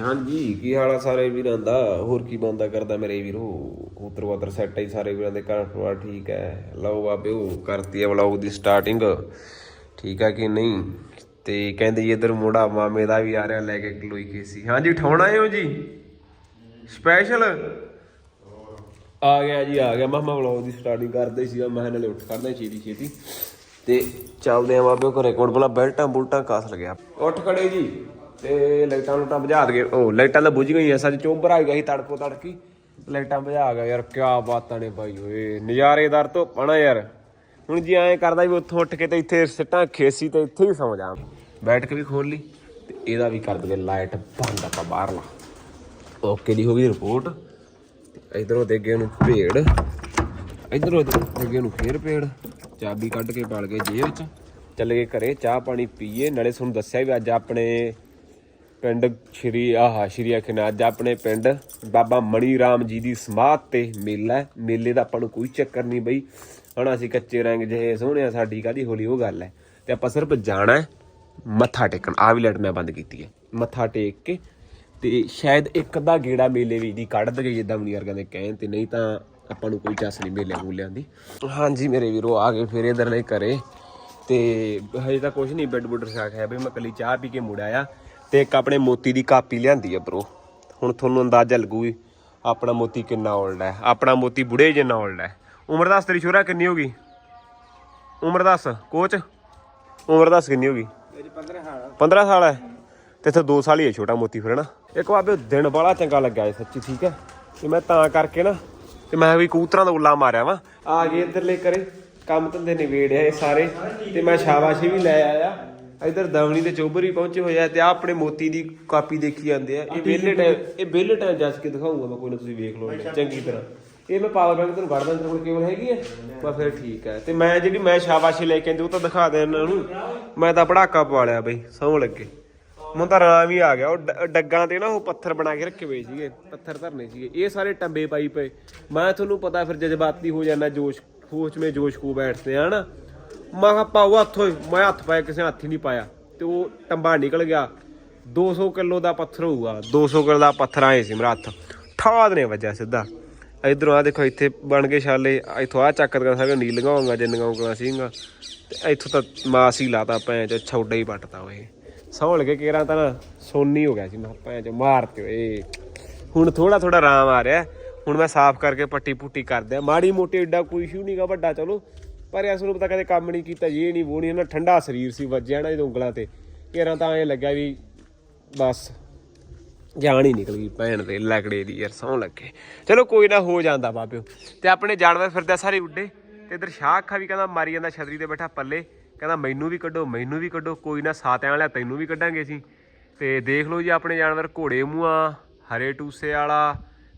ਹਾਂਜੀ, ਕੀ ਹਾਲ ਆ ਸਾਰੇ ਵੀਰਾਂ ਦਾ? ਹੋਰ ਕੀ ਬੰਦਾ ਕਰਦਾ ਮੇਰੇ ਵੀਰੋ? ਕਬੂਤਰ ਵਾਤਰ ਸੈੱਟ ਹੈ ਸਾਰੇ ਵੀਰਾਂ ਦੇ ਘਰ ਪਰਿਵਾਰ, ਠੀਕ ਹੈ? ਲਓ ਬਾਬਿਓ, ਕਰਤੀ ਹੈ ਵਲੌਗ ਦੀ ਸਟਾਰਟਿੰਗ ਠੀਕ ਹੈ ਕਿ ਨਹੀਂ? ਤੇ ਕਹਿੰਦੇ ਜੀ ਇਧਰ ਮੁੰਡਾ ਮਾਮੇ ਦਾ ਵੀ ਆ ਰਿਹਾ ਲੈ ਕੇ ਕਲੋਈ ਕੇਸੀ ਹਾਂਜੀ ਠਾਉਣ ਹੋ ਜੀ? ਸਪੈਸ਼ਲ ਆ ਗਿਆ ਜੀ, ਆ ਗਿਆ। ਮਾਮਾ ਵਲੌਗ ਦੀ ਸਟਾਰਟਿੰਗ ਕਰਦੇ ਸੀਗਾ ਮੈਂ ਕਿਹਾ ਨਾਲੇ ਉੱਠ ਕਰਦਾ ਛੇਤੀ ਛੇਤੀ। ਤੇ ਚੱਲਦੇ ਆ ਬਾਬਿਓ ਘਰੇ। ਕੋਲ ਭਲਾ ਬੈਲਟਾਂ ਬੁਲਟਾਂ ਕਾਸ ਲਗਿਆ? ਉੱਠ ਖੜੇ ਜੀ। ਤੇ ਲਾਈਟਾਂ ਲੂਟਾਂ ਬੁਝਾ ਦਗੇ। ਉਹ ਲਾਈਟਾਂ ਤਾਂ ਬੁਝ ਗਈਆਂ, ਸੱਚ ਚੋਬਰ ਆ ਗਿਆ ਸੀ ਤੜਕੋ ਤੜਕੀ। ਲਾਈਟਾਂ ਬੁਝਾ ਗਿਆ ਯਾਰ ਕੀ ਬਾਤਾਂ ਨੇ ਬਾਈ ਓਏ। ਨਜ਼ਾਰੇਦਾਰ ਤੋਂ ਪਣਾ ਯਾਰ। ਹੁਣ ਜੀ ਐਂ ਕਰਦਾ ਵੀ ਉੱਥੋਂ ਉੱਠ ਕੇ ਤੇ ਇੱਥੇ ਸਿੱਟਾਂ ਖੇਸੀ ਤੇ ਇੱਥੇ ਹੀ ਸੌਂ ਜਾ ਬੈਠ ਕੇ ਵੀ ਖੋਲ ਲਈ ਤੇ ਇਹਦਾ ਵੀ ਕਰ ਦਗੇ ਲਾਈਟ ਬੰਦ, ਆਪਾਂ ਬਾਹਰਲਾ ਓਕੇ ਦੀ ਹੋ ਗਈ ਰਿਪੋਰਟ। ਇਧਰੋਂ ਦੇ ਅੱਗੇ ਨੂੰ ਭੇੜ ਇਧਰੋਂ ਦੇ ਅੱਗੇ ਨੂੰ ਫੇਰ ਭੇੜ ਚਾਬੀ ਕੱਢ ਕੇ ਪਾਲ ਗਏ ਜੇਬ 'ਚ। ਚੱਲ ਗਏ ਘਰੇ, ਚਾਹ ਪਾਣੀ ਪੀਏ। ਨਾਲੇ ਤੁਹਾਨੂੰ ਦੱਸਿਆ ਵੀ ਅੱਜ ਆਪਣੇ ਪਿੰਡ ਸ਼੍ਰੀ, ਆਹਾ ਸ਼੍ਰੀ ਅਖਨਾ ਅੱਜ ਆਪਣੇ ਪਿੰਡ ਬਾਬਾ ਮਣੀ ਰਾਮ ਜੀ ਦੀ ਸਮਾਧ ਤੇ ਮੇਲਾ ਮੇਲੇ ਦਾ ਆਪਾਂ ਨੂੰ ਕੋਈ ਚੱਕਰ ਨਹੀਂ ਬਈ। ਹਣਾ ਅਸੀਂ ਕੱਚੇ ਰੰਗ ਜਿਹੇ ਸੋਹਣਿਆ ਸਾਡੀ ਕਾਦੀ ਹੋਲੀ, ਉਹ ਗੱਲ ਹੈ। ਤੇ ਆਪਾਂ ਸਿਰਫ ਜਾਣਾ ਮੱਥਾ ਟੇਕਣ। ਆ ਵੀ ਲਾਈਟ ਮੈਂ ਬੰਦ ਕੀਤੀ ਹੈ। ਮੱਥਾ ਟੇਕ ਕੇ ਤੇ ਸ਼ਾਇਦ ਇੱਕ ਅੱਧਾ ਗੇੜਾ ਮੇਲੇ ਵੀ ਦੀ ਕੱਢ ਦਗੇ ਜਿੱਦਾਂ ਮਨੀ ਦੇ ਕਹਿਣ ਤੇ, ਨਹੀਂ ਤਾਂ ਆਪਾਂ ਨੂੰ ਕੋਈ ਚੱਸ ਨਹੀਂ ਮੇਲੇ ਮੂਲਿਆਂ ਦੀ। ਹਾਂਜੀ ਮੇਰੇ ਵੀਰੋ, ਆ ਗਏ ਫਿਰ ਇਧਰ ਘਰੇ। ਕਰੇ ਤੇ ਹਜੇ ਤਾਂ ਕੁਝ ਨਹੀਂ, ਬੈੱਡ ਬੁੱਡ ਰਖਾ ਹੈ ਬਈ ਮੈਂ ਕੱਲੀ ਚਾਹ ਪੀ ਕੇ ਮੁੜ ਆਇਆ। ਤੇ ਇੱਕ ਆਪਣੇ ਮੋਤੀ ਦੀ ਕਾਪੀ ਲਿਆਂਦੀ ਆ ਬਰੋ ਹੁਣ ਤੁਹਾਨੂੰ ਅੰਦਾਜ਼ਾ ਲੱਗੂ ਆਪਣਾ ਮੋਤੀ ਕਿੰਨਾ ਓਲਡ ਹੈ ਆਪਣਾ ਮੋਤੀ ਬੁੜੇ ਜਿੰਨਾ ਓਲਡ ਹੈ ਉਮਰ ਦੱਸ ਤੇਰੀ ਸ਼ੋਰਾ ਕਿੰਨੀ ਹੋਗੀ ਉਮਰ ਦੱਸ ਕੋਚ ਉਮਰ ਦੱਸ ਕਿੰਨੀ ਹੋਗੀ ਮੇਰੀ 15 ਸਾਲ 15 ਸਾਲ ਹੈ ਤੇ ਇੱਥੇ 2 ਸਾਲ ਹੀ ਹੈ ਛੋਟਾ ਮੋਤੀ ਫਿਰ ਨਾ ਇੱਕ ਬਾਬੇ, ਦਿਨ ਬੜਾ ਚੰਗਾ ਲੱਗਿਆ ਏ ਸੱਚੀ, ਠੀਕ ਹੈ ਤੇ ਮੈਂ ਤਾਂ ਕਰਕੇ ਨਾ, ਤੇ ਮੈਂ ਵੀ ਕੂਤਰਾਂ ਦਾ ਉੱਲਾ ਮਾਰਿਆ ਵਾ। ਆ ਗਏ ਇੱਧਰਲੇ ਕਰੇ, ਕੰਮ ਧੰਦੇ ਨਿਬੇੜਿਆ ਇਹ ਸਾਰੇ। ਤੇ ਮੈਂ ਸ਼ਾਬਾਸ਼ੀ ਵੀ ਲੈ ਆਇਆ। ਇੱਧਰ ਦਵਣੀ ਤੇ ਚੋਬਰ ਹੀ ਪਹੁੰਚੇ ਹੋਏ ਆ ਤੇ ਆ ਆਪਣੇ ਮੋਤੀ ਦੀ ਕਾਪੀ ਦੇਖੀ ਜਾਂਦੇ ਆ। ਇਹ ਵਿਹਲੇ ਟਾਈਮ ਇਹ ਵਿਹਲੇ ਟਾਈਮ ਜੱਜ ਕੇ ਦਿਖਾਉਂਗਾ ਮੈਂ ਕੋਈ ਨਾ ਤੁਸੀਂ ਵੇਖ ਲਓ ਚੰਗੀ ਤਰ੍ਹਾਂ। ਇਹ ਮੈਂ ਪਾਵਰ ਬੈਂਕ ਤੁਹਾਨੂੰ ਕੱਢ ਦਾਂ ਤੇਰੇ ਕੋਲ ਕੇਬਲ ਹੈਗੀ ਹੈ ਬਸ ਫਿਰ ਠੀਕ ਹੈ ਤੇ ਮੈਂ ਜਿਹੜੀ ਮੈਂ ਸ਼ਾਬਾਸ਼ੀ ਲੈ ਕੇ ਆਂਦੀ ਉਹ ਤਾਂ ਦਿਖਾ ਦੇ ਇਹਨਾਂ ਨੂੰ। ਮੈਂ ਤਾਂ ਪੜਾਕਾ ਪਵਾ ਲਿਆ ਬਈ ਸੌਂ ਲੱਗੇ। ਮੈਨੂੰ ਤਾਂ ਆਰਾਮ ਹੀ ਆ ਗਿਆ। ਉਹ ਡੱਗਾਂ ਤੇ ਨਾ ਉਹ ਪੱਥਰ ਬਣਾ ਕੇ ਰੱਖੇ ਹੋਏ ਸੀਗੇ ਪੱਥਰ ਧਰਨੇ ਸੀਗੇ। ਇਹ ਸਾਰੇ ਟੰਬੇ ਪਾਈ ਪਏ। ਮੈਂ ਤੁਹਾਨੂੰ ਪਤਾ ਫਿਰ ਜਜ਼ਬਾਤੀ ਹੋ ਜਾਂਦਾ ਜੋਸ਼ ਹੋਸ਼ ਮੇ ਜੋਸ਼ ਕੋ ਬੈਠਦੇ ਆ ਨਾ ਮੈਂ ਕਿਹਾ ਪਾਓ ਹੱਥੋਂ ਹੀ। ਮੈਂ ਹੱਥ ਪਾਇਆ, ਕਿਸੇ ਹੱਥ ਹੀ ਨਹੀਂ ਪਾਇਆ। ਤੇ ਉਹ ਟੰਬਾ ਨਿਕਲ ਗਿਆ। 200 ਕਿਲੋ ਦਾ ਪੱਥਰ ਹੋਊਗਾ। 200 ਕਿਲੋ ਦਾ ਪੱਥਰ ਆਏ ਸੀ ਮੇਰਾ ਹੱਥ। ਠਾਦ ਨੇ ਵੱਜਿਆ ਸਿੱਧਾ। ਇਧਰੋਂ ਆ ਦੇਖੋ, ਇੱਥੇ ਬਣ ਗਏ ਛਾਲੇ, ਇੱਥੋਂ ਆ ਚੱਕ ਦਗਾ ਸਾਰੇ ਨੀਲੀਆਂ ਹੋਣਗਾ ਜਿੰਨੀਆਂ ਉਂਗਲਾਂ ਸੀਗੀਆਂ। ਤੇ ਇੱਥੋਂ ਤਾਂ ਮਾਸ ਹੀ ਲਾਤਾ ਭੈਣ ਚ ਛੌਡਾ ਹੀ ਪੱਟਤਾ ਓਏ। ਸੌਣ ਕੇ ਕੇਰਾਂ ਤਾਂ ਨਾ, ਸੋਨੀ ਹੋ ਗਿਆ ਸੀ ਮੈਂ ਭੈਣ ਚ ਮਾਰਤੇ ਓਏ। ਹੁਣ ਥੋੜਾ ਥੋੜਾ ਆਰਾਮ ਆ ਰਿਹਾ। ਹੁਣ ਮੈਂ ਸਾਫ਼ ਕਰਕੇ ਪੱਟੀ ਪੁੱਟੀ ਕਰਦੇ ਆ ਮਾੜੀ ਮੋਟੀ ਏਡਾ ਕੋਈ ਇਸ਼ੂ ਨਹੀਂਗਾ ਵੱਡਾ, ਚਲੋ। ਪਰ ਇਸ ਨੂੰ ਪਤਾ ਕਦੇ ਕੰਮ ਨਹੀਂ ਕੀਤਾ ਇਹ ਨਹੀਂ ਉਹ ਨਹੀਂ ਨਾ ਠੰਡਾ ਸਰੀਰ ਸੀ ਵੱਜਿਆ ਨਾ ਜਦੋਂ ਉਂਗਲਾਂ ਤੇ। ਕੇਰਾਂ ਤਾਂ ਐਂ ਲੱਗਿਆ ਵੀ ਬਸ ਜਾਨ ਹੀ ਨਿਕਲ ਗਈ ਭੈਣ ਦੇ ਲਗੜੇ ਦੀ, ਯਾਰ ਸੌਂ ਲੱਗੇ। ਚਲੋ ਕੋਈ ਨਾ, ਹੋ ਜਾਂਦਾ ਬਾਬਿਓ। ਤੇ ਆਪਣੇ ਜਾਨਵਰ ਫਿਰਦੇ ਸਾਰੇ ਉੱਡੇ। ਤੇ ਇਧਰ ਸ਼ਾਹ ਅੱਖਾਂ ਵੀ ਕਹਿੰਦਾ ਮਾਰੀ ਜਾਂਦਾ ਛਤਰੀ ਤੇ ਬੈਠਾ ਪੱਲੇ। ਕਹਿੰਦਾ ਮੈਨੂੰ ਵੀ ਕੱਢੋ, ਮੈਨੂੰ ਵੀ ਕੱਢੋ, ਕੋਈ ਨਾ ਸਾਤਿਆਂ ਵਾਲਾ ਤੈਨੂੰ ਵੀ ਕੱਢਾਂਗੇ ਅਸੀਂ। ਤੇ ਦੇਖ ਲਓ ਜੀ ਆਪਣੇ ਜਾਨਵਰ ਘੋੜੇ ਮੂੰਹਾਂ, ਹਰੇ ਟੂਸੇ ਵਾਲਾ,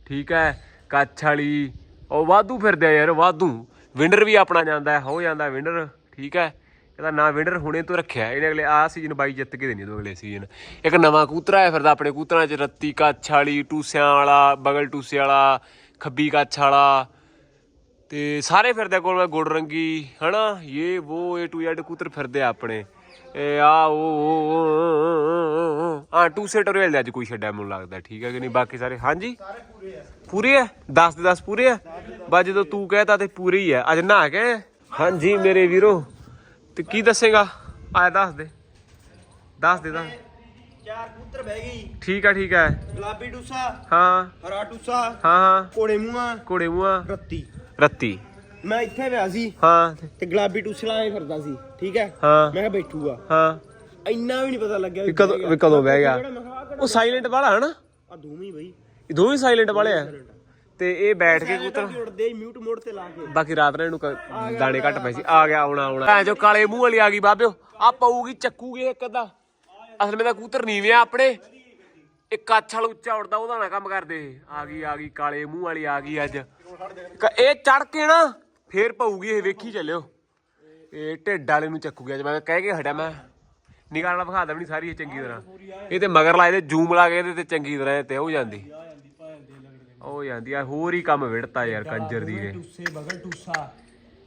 ਠੀਕ ਹੈ, ਕੱਛ ਵਾਲੀ। ਉਹ ਵਾਧੂ ਫਿਰਦੇ ਆ ਯਾਰ, ਵਾਧੂ। ਵਿੰਡਰ ਵੀ ਆਪਣਾ ਜਾਂਦਾ ਹੋ ਜਾਂਦਾ ਵਿੰਡਰ, ਠੀਕ ਹੈ। ਇਹਦਾ ਨਾਂ ਵਿੰਡਰ ਹੁਣੇ ਤੋਂ ਰੱਖਿਆ ਇਹਨੇ ਅਗਲੇ ਆ ਸੀਜ਼ਨ ਬਾਈ ਜਿੱਤ ਕੇ ਦੇਣੀ ਉਹ ਅਗਲੇ ਸੀਜ਼ਨ ਇੱਕ ਨਵਾਂ ਕੂਤਰਾ ਆਇਆ ਫਿਰਦਾ ਆਪਣੇ ਕੂਤਰਾਂ 'ਚ, ਰੱਤੀ ਕੱਛ ਵਾਲੀ, ਟੂਸਿਆਂ ਵਾਲਾ, ਬਗਲ ਟੂਸੇ ਵਾਲਾ, ਖੱਬੀ ਕੱਛ ਵਾਲਾ। ਤੇ ਸਾਰੇ ਫਿਰਦੇ ਕੋਲ ਮੈਂ ਗੁੜ ਰੰਗੀ ਹਨਾ? ਇਹ ਉਹ ਏ ਟੂ ਜ਼ੈਡ ਕੂਤਰ ਫਿਰਦੇ ਆ ਆਪਣੇ। ਇਹ ਆ ਉਹ ਆ ਟੂ ਸੀਟਰ ਵੇਲ ਦੇ ਅੱਜ ਕੋਈ ਛੱਡਿਆ ਮੈਨੂੰ ਲੱਗਦਾ ਠੀਕ ਹੈ ਕਿ ਨਹੀਂ? ਬਾਕੀ ਸਾਰੇ ਹਾਂਜੀ? ਪੂਰੇ ਆ? 10 ਦੇ 10 ਪੂਰੇ ਆ? ਬਾ ਜਦੋਂ ਤੂੰ ਕਹਿਤਾ ਤੇ ਪੂਰੇ ਹੀ ਆ। ਅੱਜ ਨਹਾ ਕੇ ਹਾਂਜੀ ਮੇਰੇ ਵੀਰੋ। ਤੇ ਕੀ ਦੱਸੇਗਾ? ਆ ਦੱਸ ਦੇ। ਦੱਸ ਦੇ ਦੱਸ ਚਾਰ ਕਬੂਤਰ ਬਹਿ ਗਈ ਠੀਕ ਆ ਠੀਕ ਆ। ਗੁਲਾਬੀ ਟੂਸਾ ਹਾਂ। ਹਰਾ ਟੂਸਾ ਹਾਂ ਹਾਂ। ਕੋੜੇ ਮੂੰਹਾਂ ਘੋੜੇ ਮੂੰਹਾਂ। ਰੱਤੀ। ਰੱਤੀ। ਮੈਂ ਇੱਥੇ ਪਿਆ ਸੀ ਹਾਂ। ਤੇ ਗੁਲਾਬੀ ਟੂਸੇ ਲਾਏ ਫਿਰਦਾ ਸੀ ਠੀਕ ਹੈ? ਹਾਂ। ਮੈਂ ਕਿਹਾ ਬੈਠੂਗਾ। ਹਾਂ। ਇੰਨਾ ਵੀ ਨਹੀਂ ਪਤਾ ਲੱਗਿਆ ਵੀ ਕਦੋਂ ਵੀ ਕਦੋਂ ਬਹਿ ਗਿਆ। ਉਹ ਸਾਇਲੈਂਟ ਵਾਲਾ ਹਨਾ ਆ ਦੋਵੇਂ ਬਈ। ਇਹ ਦੋਵੇਂ ਸਾਇਲੈਂਟ ਵਾਲੇ ਆ। ਤੇ ਇਹ ਬੈਠ ਕੇ ਕਬੂਤਰ ਵੀ ਉੜਦੇ ਮਿਊਟ ਮੋਡ ਤੇ ਲਾ ਕੇ। ਬਾਕੀ ਰਾਤ ਨੂੰ ਇਹਨੂੰ ਕ- ਦਾਣੇ ਘੱਟ ਪਏ ਸੀ। ਆ ਗਿਆ ਆਉਣਾ ਆਉਣਾ। ਭੈਣ ਜੋ ਕਾਲੇ ਮੂੰਹ ਵਾਲੀ ਆ ਗਈ ਬਾਬਿਓ। ਆ ਪਊਗੀ ਚੱਕੂਗੀ ਇੱਕ ਅੱਧਾ। ਅਸਲ ਵਿੱਚ ਤਾਂ ਕੂਤਰ ਨੀਵੇਂ ਆ ਆਪਣੇ। ਇੱਕ ਕੱਛ ਵਾਲਾ ਉੱਚਾ ਉੜਦਾ ਉਹਦਾ ਨਾ ਕੰਮ ਕਰਦੇ ਆ ਗਈ ਆ ਗਈ ਕਾਲੇ ਮੂੰਹ ਵਾਲੀ ਆ ਗਈ ਅੱਜ। ਕ- ਇਹ ਚੜ ਕੇ ਨਾ ਫੇਰ ਪਊਗੀ ਇਹ ਵੇਖੀ ਚੱਲਿਓ। ਇਹ ਢਿੱਡ ਵਾਲੇ ਨੂੰ ਚੱਕੂਗੀ ਅੱਜ ਮੈਂ ਕਹਿ ਕੇ ਹਟਿਆ ਮੈਂ ਨਿਗਾਹ ਨਾਲ ਵਿਖਾ ਦੇਣੀ ਸਾਰੀ ਇਹ ਚੰਗੀ ਤਰ੍ਹਾਂ। ਇਹ ਤੇ ਮਗਰ ਲਾਏ ਤੇ ਜੂਮ ਲਾ ਕੇ ਇਹਦੇ ਤੇ ਚੰਗੀ ਤਰ੍ਹਾਂ ਇਹ ਤੇ ਹੋ ਜਾਂਦੀ। ਹੋ ਜਾਂਦੀ ਆ ਹੋਰ ਹੀ ਕੰਮ ਵਿੜਤਾ ਯਾਰ ਕੰਜਰ ਦੀ ਨੇ ਟੂਸੇ ਬਗਲ ਟੂਸਾ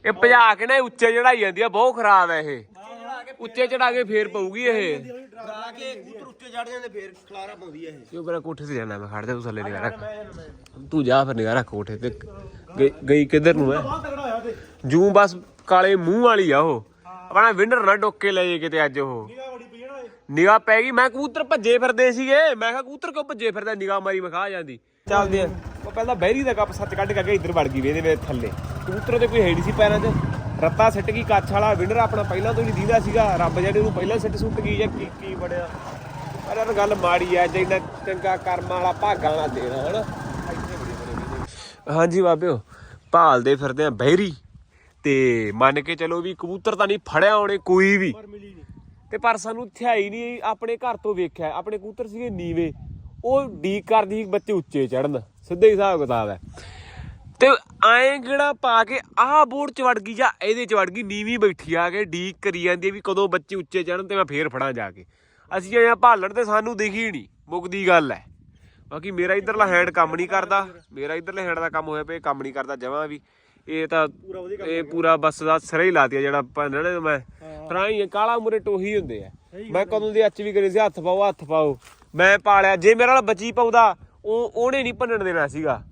ਇਹ ਭਜਾ ਕੇ ਨਾ ਇਹ ਉੱਚੇ ਚੜਾਈ ਜਾਂਦੀ ਆ ਬਹੁਤ ਖਰਾਬ ਹੈ ਇਹ। ਉੱਚੇ ਚੜਾ ਕੇ ਫੇਰ ਪਊਗੀ ਇਹ। ਡਰਾ ਕੇ ਕਬੂਤਰ ਉੱਤੇ ਚੜ ਜਾਂਦੇ ਫੇਰ ਖਲਾਰਾ ਪਾਉਂਦੀ ਆ ਇਹ। ਕਿਉਂ ਮੇਰਾ ਕੋਠੇ ਤੇ ਜਾਣਾ ਮੈਂ ਖੜ ਜਾ ਤੂੰ ਥੱਲੇ ਨਿਗਾ ਰੱਖ ਤੂੰ ਜਾ ਫਿਰ ਨਿਗਾ ਰੱਖ ਕੋਠੇ ਤੇ। ਗਈ- ਗਈ ਕਿੱਧਰ ਨੂੰ ਹੈ ਬਹੁਤ ਤਗੜਾ ਹੋਇਆ ਤੇ ਜੂੰ ਬਸ ਕਾਲੇ ਮੂੰਹ ਵਾਲੀ ਆ ਉਹ। ਆਪਣਾ ਵਿੰਡਰ ਨਾ ਡੋਕੇ ਲੈ ਜੇ ਕਿਤੇ ਅੱਜ ਉਹ। ਨਿਗਾਹ ਬੜੀ ਪਈ ਨਾ ਇਹ। ਨਿਗਾਹ ਪੈ ਗਈ ਮੈਂ ਕਬੂਤਰ ਭੱਜੇ ਫਿਰਦੇ ਸੀਗੇ। ਮੈਂ ਕਿਹਾ ਕਬੂਤਰ ਕਿਉਂ ਭੱਜੇ ਫਿਰਦਾ ਨਿਗਾਹ ਮਾਰੀ ਮੈਂ ਖਾ ਜਾਂਦੀ। ਚੱਲਦੇ ਆ। ਉਹ ਪਹਿਲਾਂ ਬਹਿਰੀ ਦਾ ਕੱਪ ਸੱਚ ਕੱਢ ਕੇ ਅੱਗੇ ਇੱਧਰ ਵੜ ਗਈ ਵੇਦੇ ਮੇਰੇ ਥੱਲੇ। ਕਬੂਤਰ ਤੇ ਕੋਈ ਹੈ ਨਹੀਂ ਸੀ ਪੈਰਾਂ 'ਚ। ਰੱਤਾ ਸਿੱਟ ਗਈ ਕੱਛ ਵਾਲਾ ਵਿੰਡਰ ਆਪਣਾ ਪਹਿਲਾਂ ਤੋਂ ਹੀ ਦੀਦਾ ਸੀਗਾ। ਰੱਬ ਜਿਹੜੇ ਨੂੰ ਪਹਿਲਾਂ ਸਿੱਟ ਸੁੱਟ ਗਈ ਜਾਂ ਕੀ ਕੀ ਬੜਿਆ ਪਰ ਇਹ ਗੱਲ ਮਾੜੀ ਐ ਜਿੰਨਾ ਚੰਗਾ ਕਰਮ ਵਾਲਾ ਭਾਗਾਂ ਵਾਲਾ ਦੇਣਾ ਹਨਾ। ਹਾਂਜੀ ਬਾਬਿਓ ਭਾਲਦੇ ਫਿਰਦੇ ਆ ਬਹਿਰੀ। ਤੇ ਮੰਨ ਕੇ ਚਲੋ ਵੀ ਕਬੂਤਰ ਤਾਂ ਨਹੀਂ ਫੜਿਆ ਹੋਣੇ ਕੋਈ ਵੀ। ਤੇ ਪਰ ਸਾਨੂੰ ਥਿਆਈ ਨਹੀਂ ਆਪਣੇ ਘਰ ਤੋਂ ਵੇਖਿਆ ਆਪਣੇ ਕਬੂਤਰ ਸੀਗੇ ਨੀਵੇਂ। ਉਹ ਡੀਕ ਕਰਦੀ ਬੱਚੇ ਉੱਚੇ ਚੜਨ ਸਿੱਧੇ ਹਿਸਾਬ ਕਿਤਾਬ ਹੈ। ਤੇ ਐਂ ਕਿਹੜਾ ਪਾ ਕੇ ਆਹ ਬੋਰਡ ਚ ਵੜ ਗਈ ਜਾਂ ਇਹਦੇ ਚ ਵੜ ਗਈ ਨੀਵੀਂ ਬੈਠੀ ਆ ਕੇ ਡੀਕ ਕਰੀ ਜਾਂਦੀ ਵੀ ਕਦੋਂ ਬੱਚੇ ਉੱਚੇ ਚੜਨ ਤੇ ਮੈਂ ਫੇਰ ਫੜਾਂ ਜਾ ਕੇ। ਅਸੀਂ ਆਇਆ ਭਾਲਣ ਤੇ ਸਾਨੂੰ ਦਿਖੀ ਨਹੀਂ ਮੁੱਕਦੀ ਗੱਲ ਹੈ ਬਾਕੀ ਮੇਰਾ ਇਧਰਲਾ ਹੈਂਡ ਕੰਮ ਨਹੀਂ ਕਰਦਾ ਮੇਰਾ ਇਧਰਲੇ ਹੈਂਡ ਦਾ ਕੰਮ ਹੋਇਆ ਪਿਆ ਇਹ ਕੰਮ ਨਹੀਂ ਕਰਦਾ ਜਮਾਂ ਵੀ। ਇਹ ਤਾਂ ਇਹ ਪੂਰਾ ਬੱਸ ਦਾ ਸਿਰਾ ਹੀ ਲਾਤਿਆ ਜਿਹੜਾ ਪੰਨਣੇ ਮੈਂ ਫਰਾਂ ਹੀ ਕਾਲਾ ਮੁਰੇ ਟੋਹੀ ਹੁੰਦੇ ਆ। ਮੈਂ ਕਦੋਂ ਦੀ ਅੱਚ ਵੀ ਕਰੀ ਸੀ ਹੱਥ ਪਾਓ ਹੱਥ ਪਾਓ। ਮੈਂ ਪਾਲਿਆ ਜੇ ਮੇਰੇ ਨਾਲ ਬੱਚੀ ਪਾਉਂਦਾ ਉਹ ਉਹਨੇ ਨਹੀਂ ਭੰਨਣ ਦੇਣਾ ਸੀਗਾ।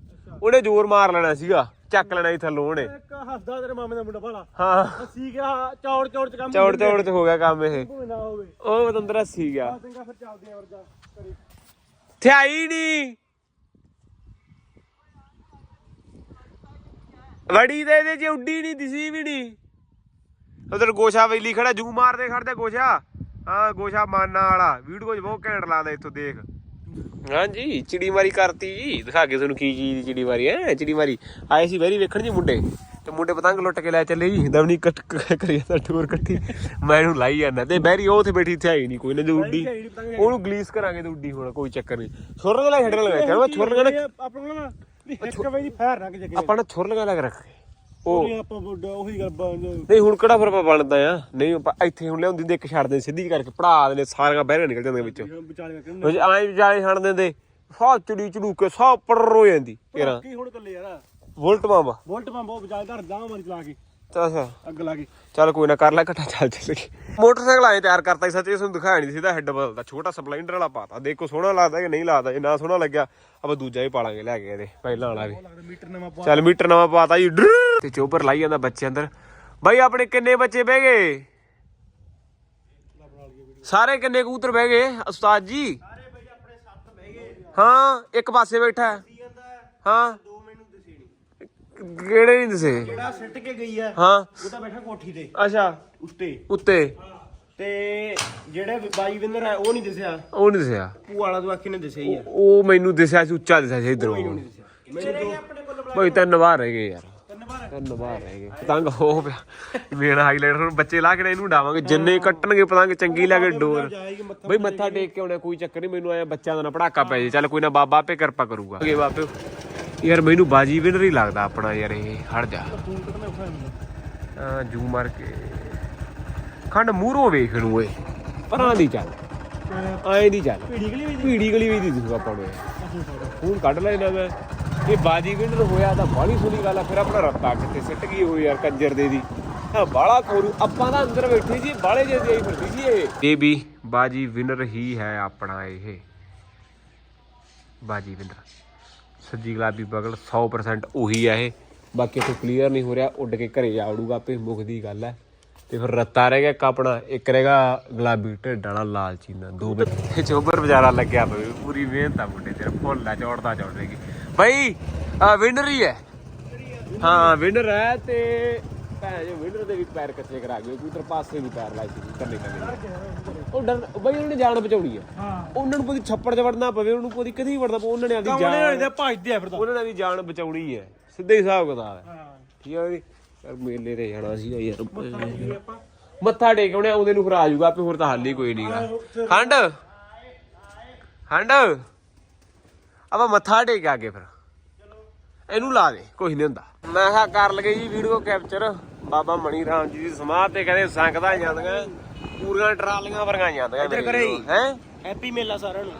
ਉਹਨੇ ਜ਼ੋਰ ਮਾਰ ਲੈਣਾ ਸੀਗਾ ਚੱਕ ਲੈਣਾ ਸੀ ਥੱਲੋਂ ਉਹਨੇ। ਇੱਕ ਹੱਸਦਾ ਤੇਰੇ ਮਾਮੇ ਦਾ ਮੁੰਡਾ ਭਾਲਾ। ਹਾਂ। ਹੱਸੀ ਗਿਆ ਚੌੜ ਚੌੜ ਚ ਕੰਮ ਚੌੜ ਚੌੜ ਚ ਹੋ ਗਿਆ ਕੰਮ ਇਹ। ਭਾਵੇਂ ਨਾ ਹੋਵੇ। ਉਹ ਬਤੰਦਰ ਹੱਸੀ ਗਿਆ ਆ ਚੰਗਾ ਫਿਰ ਚੱਲਦੇ ਆ ਵਰਗਾ ਕਰੀ ਥਿਆਈ ਨਹੀਂ। ਵੜੀ ਦੇ ਦੇ ਜੇ ਉੱਡੀ ਨਹੀਂ ਦਿਸੀ ਵੀ ਨਹੀਂ। ਉਧਰ ਗੋਸ਼ਾ ਵੇਲੀ ਖੜਾ ਜੂ ਮਾਰਦੇ ਖੜਦੇ ਗੋਸ਼ਾ। ਹਾਂ ਗੋਸ਼ਾ ਮਾਨਾ ਵਾਲਾ। ਵੀਡੀਓ 'ਚ ਬਹੁਤ ਘੈਂਟ ਲਾਦਾ ਇੱਥੋਂ ਦੇਖ। ਹਾਂਜੀ ਚਿੜੀ ਮਾਰੀ ਕਰਤੀ ਜੀ। ਦਿਖਾ ਕੇ ਤੁਹਾਨੂੰ ਕੀ ਚੀਜ਼ ਦੀ ਚਿੜੀ ਮਾਰੀ ਐ ਚਿੜੀ ਮਾਰੀ ਆਏ ਸੀ ਵੈਰੀ ਵੇਖਣ ਜੀ ਮੁੰਡੇ। ਤੇ ਮੁੰਡੇ ਪਤੰਗ ਲੁੱਟ ਕੇ ਲੈ ਚੱਲੇ ਜੀ। ਦਵਨੀ ਕੱਟ ਕਰੀ ਜਾਂਦਾ ਟੂਰ ਕੱਟੀ ਮੈਂ ਇਹਨੂੰ ਲਾਈ ਜਾਂਦਾ। ਤੇ ਬੈਰੀ ਉਹ ਉੱਥੇ ਬੈਠੀ ਇੱਥੇ ਆਈ ਨਹੀਂ ਕੋਈ ਨਾ ਜੋ ਉੱਡੀ। ਉਹਨੂੰ ਗਲੀਸ ਕਰਾਂਗੇ ਤੇ ਉੱਡੀ ਹੋਣਾ ਕੋਈ ਚੱਕਰ ਨਹੀਂ। ਛੁਰ ਲਗਾ ਛੱਡਣ ਲਗਾ। ਕਹਿੰਦਾ ਮੈਂ ਛੁਰ ਲਗਾ ਆਪਾਂ ਨਾ ਇੱਕ ਵਜੇ ਦੀ ਫੈਰ ਕਿ ਜਗੇ ਆਪਾਂ ਨੇ ਛੁਰ ਲਗਾ ਲੱਗ ਰੱਖੇ ਉਹ ਉਹ ਆਪਾਂ ਵੱਡਾ ਉਹੀ ਗੱਲ ਬਣ ਨਹੀਂ ਹੁਣ ਕਿਹੜਾ ਫਿਰ ਆਪਾਂ ਬਣਦਾ ਆ? ਨਹੀਂ ਆਪਾਂ ਇੱਥੇ ਹੁਣ ਲਿਆਉਂਦੀ ਦੇ ਇੱਕ ਛੱਡਦੇ ਸਿੱਧੀ ਕਰਕੇ ਪੜਾ ਦੇ ਸਾਰੀਆਂ ਬਹਿਰੇ ਨਿਕਲ ਜਾਂਦੀਆਂ ਵਿੱਚੋਂ। ਵਿਚਾਲੇ ਕਰਕੇ ਉਹ ਐਂ ਜਾਲੇ ਛੱਡ ਦਿੰਦੇ ਸਾਹ ਚੜੀ ਚੜੂ ਕੇ ਸਾਹ ਪੜ ਹੋ ਜਾਂਦੀ ਤੇਰਾ ਕੀ ਹੁਣ ਕੱਲੇ ਯਾਰ? ਵੋਲਟ ਮਾਵਾ ਵੋਲਟ ਪੰਪ ਉਹ ਵਿਚਾਲੇ ਧਰ ਜਾ ਮਾਰੀ ਚਲਾ ਕੇ। ਅੱਛਾ। ਅੱਗ ਲਾ ਕੇ ਚੱਲ ਕੋਈ ਨਾ ਕਰ ਲੈ ਘਟਾ ਚੱਲ ਚੱਲ ਮੋਟਰਸਾਈਕਲ ਆਏ ਤਿਆਰ ਕਰਤਾ ਸੀ ਸੱਚੇ ਤੁਹਾਨੂੰ ਦਿਖਾਇਆ ਨਹੀਂ ਸੀ ਹੈੱਡ ਬਦਲਦਾ ਛੋਟਾ ਸਪਲੈਂਡਰ ਵਾਲਾ ਪਾਤਾ। ਦੇਖੋ ਸੋਹਣਾ ਲੱਗਦਾ ਕਿ ਨਹੀਂ ਲੱਗਦਾ ਜੇ ਨਾ ਸੋਹਣਾ ਲੱਗਿਆ। ਆਪਾਂ ਦੂਜਾ ਹੀ ਪਾਲਾਂਗੇ ਲੈ ਕੇ ਇਹਦੇ ਪਹਿਲਾਂ ਵਾਲਾ ਵੀ। ਮੀਟਰ ਨਵਾਂ ਪਾ ਚੱਲ ਮੀਟਰ ਨਵਾਂ ਪਾਤਾ ਜੀ। ਤੇ ਚੋਪਰ ਲਾਈ ਜਾਂਦਾ ਬੱਚੇ ਅੰਦਰ। ਬਾਈ ਆਪਣੇ ਕਿੰਨੇ ਬੱਚੇ ਬਹਿ ਗਏ? ਸਾਰੇ ਕਿੰਨੇ ਕਬੂਤਰ ਬਹਿ ਗਏ ਉਸਤਾਦ ਜੀ? ਸਾਰੇ ਬਈ ਆਪਣੇ ਸੱਤ ਬਹਿ ਗਏ। ਹਾਂ ਇੱਕ ਪਾਸੇ ਬੈਠਾ। ਹੈ। ਕੀ ਕਹਿੰਦਾ ਹਾਂ ਦੋ ਮੈਨੂੰ ਦਿਸੇ ਨਹੀਂ ਕਿਹੜੇ ਨਹੀਂ ਦਿਸੇ ਜਿਹੜਾ ਸਿੱਟ ਕੇ ਗਈ ਆ ਹਾਂ। ਉਹ ਤਾਂ ਬੈਠਾ ਕੋਠੀ ਤੇ। ਅੱਛਾ। ਉੱਤੇ। ਉੱਤੇ। ਤੇ ਜਿਹੜੇ ਬਾਈ ਵਿੰਦਰ ਹੈ ਉਹ ਨਹੀਂ ਦਿਸਿਆ। ਉਹ ਨਹੀਂ ਦਿਸਿਆ। ਭੂ ਵਾਲਾ ਤੋਂ ਆਖੀ ਨੇ ਦਿਸਿਆ ਹੀ ਆ। ਉਹ ਮੈਨੂੰ ਦਿਸਿਆ ਸੀ ਉੱਚਾ ਦਿਸਿਆ ਸੀ ਇਧਰੋਂ। ਮੈਨੂੰ ਦੋ ਆਪਣੇ ਕੋਲ ਬੁਲਾ ਬਈ ਤਿੰਨ ਵਾਰ ਰਹਿ ਗਏ ਯਾਰ। ਤਿੰਨ ਵਾਰ ਤਿੰਨ ਵਾਰ ਰਹਿ ਗਏ। ਪਤੰਗ ਹੋ ਪਿਆ। ਮੇਨ ਹਾਈਲਾਈਟਰ ਹੁਣ ਬੱਚੇ ਲਾ ਕੇ ਇਹਨੂੰ ਡਾਵਾਂਗੇ ਜਿੰਨੇ ਕੱਟਣਗੇ ਪਤੰਗ ਚੰਗੀ ਲੱਗੇ ਡੋਰ। ਬਈ ਮੱਥਾ ਟੇਕ ਕੇ ਆਉਣਾ ਕੋਈ ਚੱਕਰ ਨਹੀਂ ਮੈਨੂੰ ਆਇਆ ਬੱਚਿਆਂ ਦਾ ਨਾ ਪੜਾਕਾ ਪੈ ਜੇ। ਚੱਲ ਕੋਈ ਨਾ ਬਾਬਾ ਆਪੇ ਕਿਰਪਾ ਕਰੂਗਾ। ਅਗੇ ਬਾਪੇ ਯਾਰ ਮੈਨੂੰ ਬਾਜੀ ਵਿਨਰ ਹੀ ਲੱਗਦਾ ਆਪਣਾ ਯਾਰ ਇਹ ਹਟ ਜਾ। ਫੋਨ ਆ ਜੂ ਮਾਰ ਕੇ। ਖੰਡ ਮੂਹਰੋਂ ਵੇਖ ਨੂੰ ਓਏ ਪਰਾਂ ਦੀ ਚੱਲ। ਆਏ ਦੀ ਚੱਲ। ਭੀੜੀ ਗਲੀ ਵੀ ਭੀੜੀ ਗਲੀ ਵੀ ਦੀ ਦਿਸੂਗਾ ਆਪਾਂ ਨੂੰ ਹੁਣ ਕੱਢ ਲੈਣਾ ਮੈਂ ਇਹ ਬਾਜੀ ਵਿਨਰ ਹੋਇਆ ਤਾਂ ਬਾਹਲੀ ਸੋਹਣੀ ਗੱਲ ਆ ਫਿਰ ਆਪਣਾ ਰੱਤਾ ਕਿੱਥੇ ਸਿੱਟ ਗਈ ਹੋਈ ਯਾਰ ਕੰਜਰ ਦੇ ਦੀ। ਬਾਲਾ ਖੋਰੂ ਆਪਾਂ ਤਾਂ ਅੰਦਰ ਬੈਠੇ ਸੀ ਬਾਲੇ ਜੇ ਦੀ ਫਿਰਦੀ ਸੀ ਇਹ। ਇਹ ਵੀ ਬਾਜੀ ਵਿਨਰ ਹੀ ਹੈ ਆਪਣਾ ਇਹ। ਬਾਜੀ ਵਿਨਰ ਸੱਜੀ ਗੁਲਾਬੀ ਬਗਲ 100% ਉਹੀ ਆ ਇਹ। ਬਾਕੀ ਇੱਥੇ ਕਲੀਅਰ ਨਹੀਂ ਹੋ ਰਿਹਾ, ਉੱਡ ਕੇ ਘਰੇ ਜਾ ਉੜੂਗਾ, ਆਪੇ ਮੁੱਖ ਦੀ ਗੱਲ ਹੈ ਤੇ ਫਿਰ ਰੱਤਾ ਰਹਿ ਗਿਆ ਇੱਕ ਇੱਕ ਰਹੇਗਾ ਗੁਲਾਬੀ ਢਿੱਡ ਵਾਲਾ, ਲਾਲ ਚੀਨਾ, ਦੋ ਬੱਚੇ ਚੋਬਰ ਵਿਚਾਰਾ ਲੱਗਿਆ ਪਵੇ ਪੂਰੀ ਮਿਹਨਤ ਆ ਮੁੰਡੇ ਤੇਰਾ, ਫੁੱਲ ਆ, ਚੌੜਦਾ ਚੌੜੇਗੀ। ਬਈ ਵਿਨਰ ਹੀ ਹੈ। ਹਾਂ ਵਿਨਰ ਹੈ ਤੇ ਭੈਣ ਜੋ ਵਿਨਰ ਦੇ ਵੀ ਪੈਰ ਕੱਚੇ ਕਰਾ ਗਏ ਕਬੂਤਰ ਪਾਸੇ ਵੀ ਪੈਰ ਲਾਈ ਸੀ ਕਰਨੇ ਕਰਨੇ ਉਹ ਡਰ ਬਈ ਉਹਨਾਂ ਜਾਨ ਬਚਾਉਣੀ ਹੈ ਹਾਂ। ਉਹਨਾਂ ਨੂੰ ਕੋਈ ਛੱਪੜ 'ਚ ਵੜਨਾ ਪਵੇ ਉਹਨੂੰ ਕੋਈ ਕਦੀ ਵੀ ਵੜਨਾ ਪਵੇ ਉਹਨਾਂ ਨੇ ਆਦੀ ਕਮਲੇ ਜਾਨ ਤੇ ਭੱਜਦੇ ਆ ਫਿਰ ਤਾਂ। ਉਹਨਾਂ ਨੇ ਵੀ ਜਾਨ ਬਚਾਉਣੀ ਹੈ ਸਿੱਧੇ ਹਿਸਾਬ ਕਿਤਾਬ ਹੈ ਹਾਂ। ਠੀਕ ਹੈ ਜੀ? ਯਾਰ ਮੇਲੇ ਤੇ ਜਾਣਾ ਸੀਗਾ ਯਾਰ। ਮੱਥਾ ਟੇਕ ਆਉਣੇ ਉਹਦੇ ਨੂੰ ਫਿਰ ਆ ਜਾਊਗਾ ਆਪੇ ਹੋਰ ਤਾਂ ਹੱਲ ਹੀ ਕੋਈ ਨਹੀਂਗਾ ਖੰਡ? ਖੰਡ? ਆਪਾਂ ਮੱਥਾ ਟੇਕ ਆ ਕੇ ਫਿਰ। ਇਹਨੂੰ ਲਾ ਦੇ ਕੁਝ ਨਹੀਂ ਹੁੰਦਾ। ਮੈਂ ਕਿਹਾ ਕਰ ਲਗੇ ਜੀ ਵੀਡੀਓ ਕੈਪਚਰ ਬਾਬਾ ਮਣੀ ਰਾਮ ਜੀ ਦੀ ਸਮਾਧ ਤੇ ਕਹਿੰਦੇ ਸੰਗਤਾਂ ਜਾਂਦੀਆਂ। ਪੂਰੀਆਂ ਟਰਾਲੀਆਂ ਵਰਗਾਂ ਜਾਂਦੀਆਂ ਇੱਧਰ ਕਰੇ। ਹੈ? ਹੈਪੀ ਮੇਲਾ ਸਾਰਿਆਂ ਨੂੰ।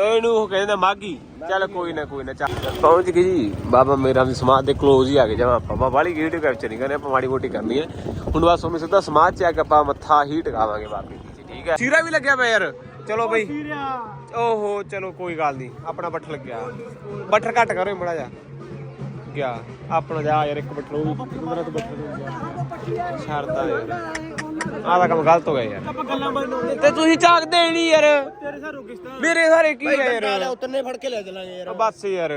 ਉਹਨੂੰ ਉਹ ਕਹਿੰਦਾ ਮਾਗੀ ਚੱਲ ਕੋਈ ਨਾ ਕੋਈ ਨਾ ਚੱਲ। ਪਹੁੰਚ ਗਏ ਜੀ। ਬਾਬਾ ਮੇਰਾ ਦੀ ਸਮਾਧ ਦੇ ਕਲੋਜ਼ ਹੀ ਆ ਗਏ। ਜਮਾ ਆਪਾਂ ਆਪਾਂ ਵਾਲੀ ਵੀਡੀਓ ਕੈਪਚਰ ਨਹੀਂ ਕਰਨੀ ਆਪਾਂ ਮਾੜੀ ਮੋਟੀ ਕਰਨੀ ਹੈ। ਹੁਣ ਬਸ ਉਹਨੂੰ ਸਿੱਧਾ ਸਮਾਧ ਚ ਆ ਕੇ ਆਪਾਂ ਮੱਥਾ ਹੀ ਟਿਕਾਵਾਂਗੇ ਬਾਬੇ ਜੀ ਠੀਕ ਹੈ? ਸੀਰਾ ਵੀ ਲੱਗਿਆ ਪਿਆ ਯਾਰ। ਚਲੋ ਬਈ। ਓਹੋ ਚਲੋ ਕੋਈ ਗੱਲ ਨਹੀਂ। ਆਪਣਾ ਬੱਠ ਲੱਗਿਆ। ਬੱਠਰ ਘੱਟ ਕਰੋ ਮੜਾ ਜਾ ਗਿਆ। ਆਪਣਾ ਜਾ ਯਾਰ ਇੱਕ ਬੱਠਰ ਉਹ ਵੀ ਕੁਦਰਤ ਬੱਠਰ ਛੱਡਦਾ ਯਾਰ। ਆਹ ਤਾਂ ਕੰਮ ਗਲਤ ਹੋ ਗਿਆ ਯਾਰ। ਆਪਾਂ ਗੱਲਾਂ ਬਣਾਉਂਦੇ ਤੇ ਤੁਸੀਂ ਝਾਕਦੇ ਨਹੀਂ ਯਾਰ। ਤੇਰੇ ਸਾਰੂ ਕਿਸ਼ਤਾਂ ਮੇਰੇ ਸਾਰੇ ਕੀ ਹੈ ਯਾਰ। ਉਤਰਨੇ ਫੜ ਕੇ ਲੈ ਚਲਾਂਗੇ ਯਾਰ। ਆ ਬਸ ਯਾਰ।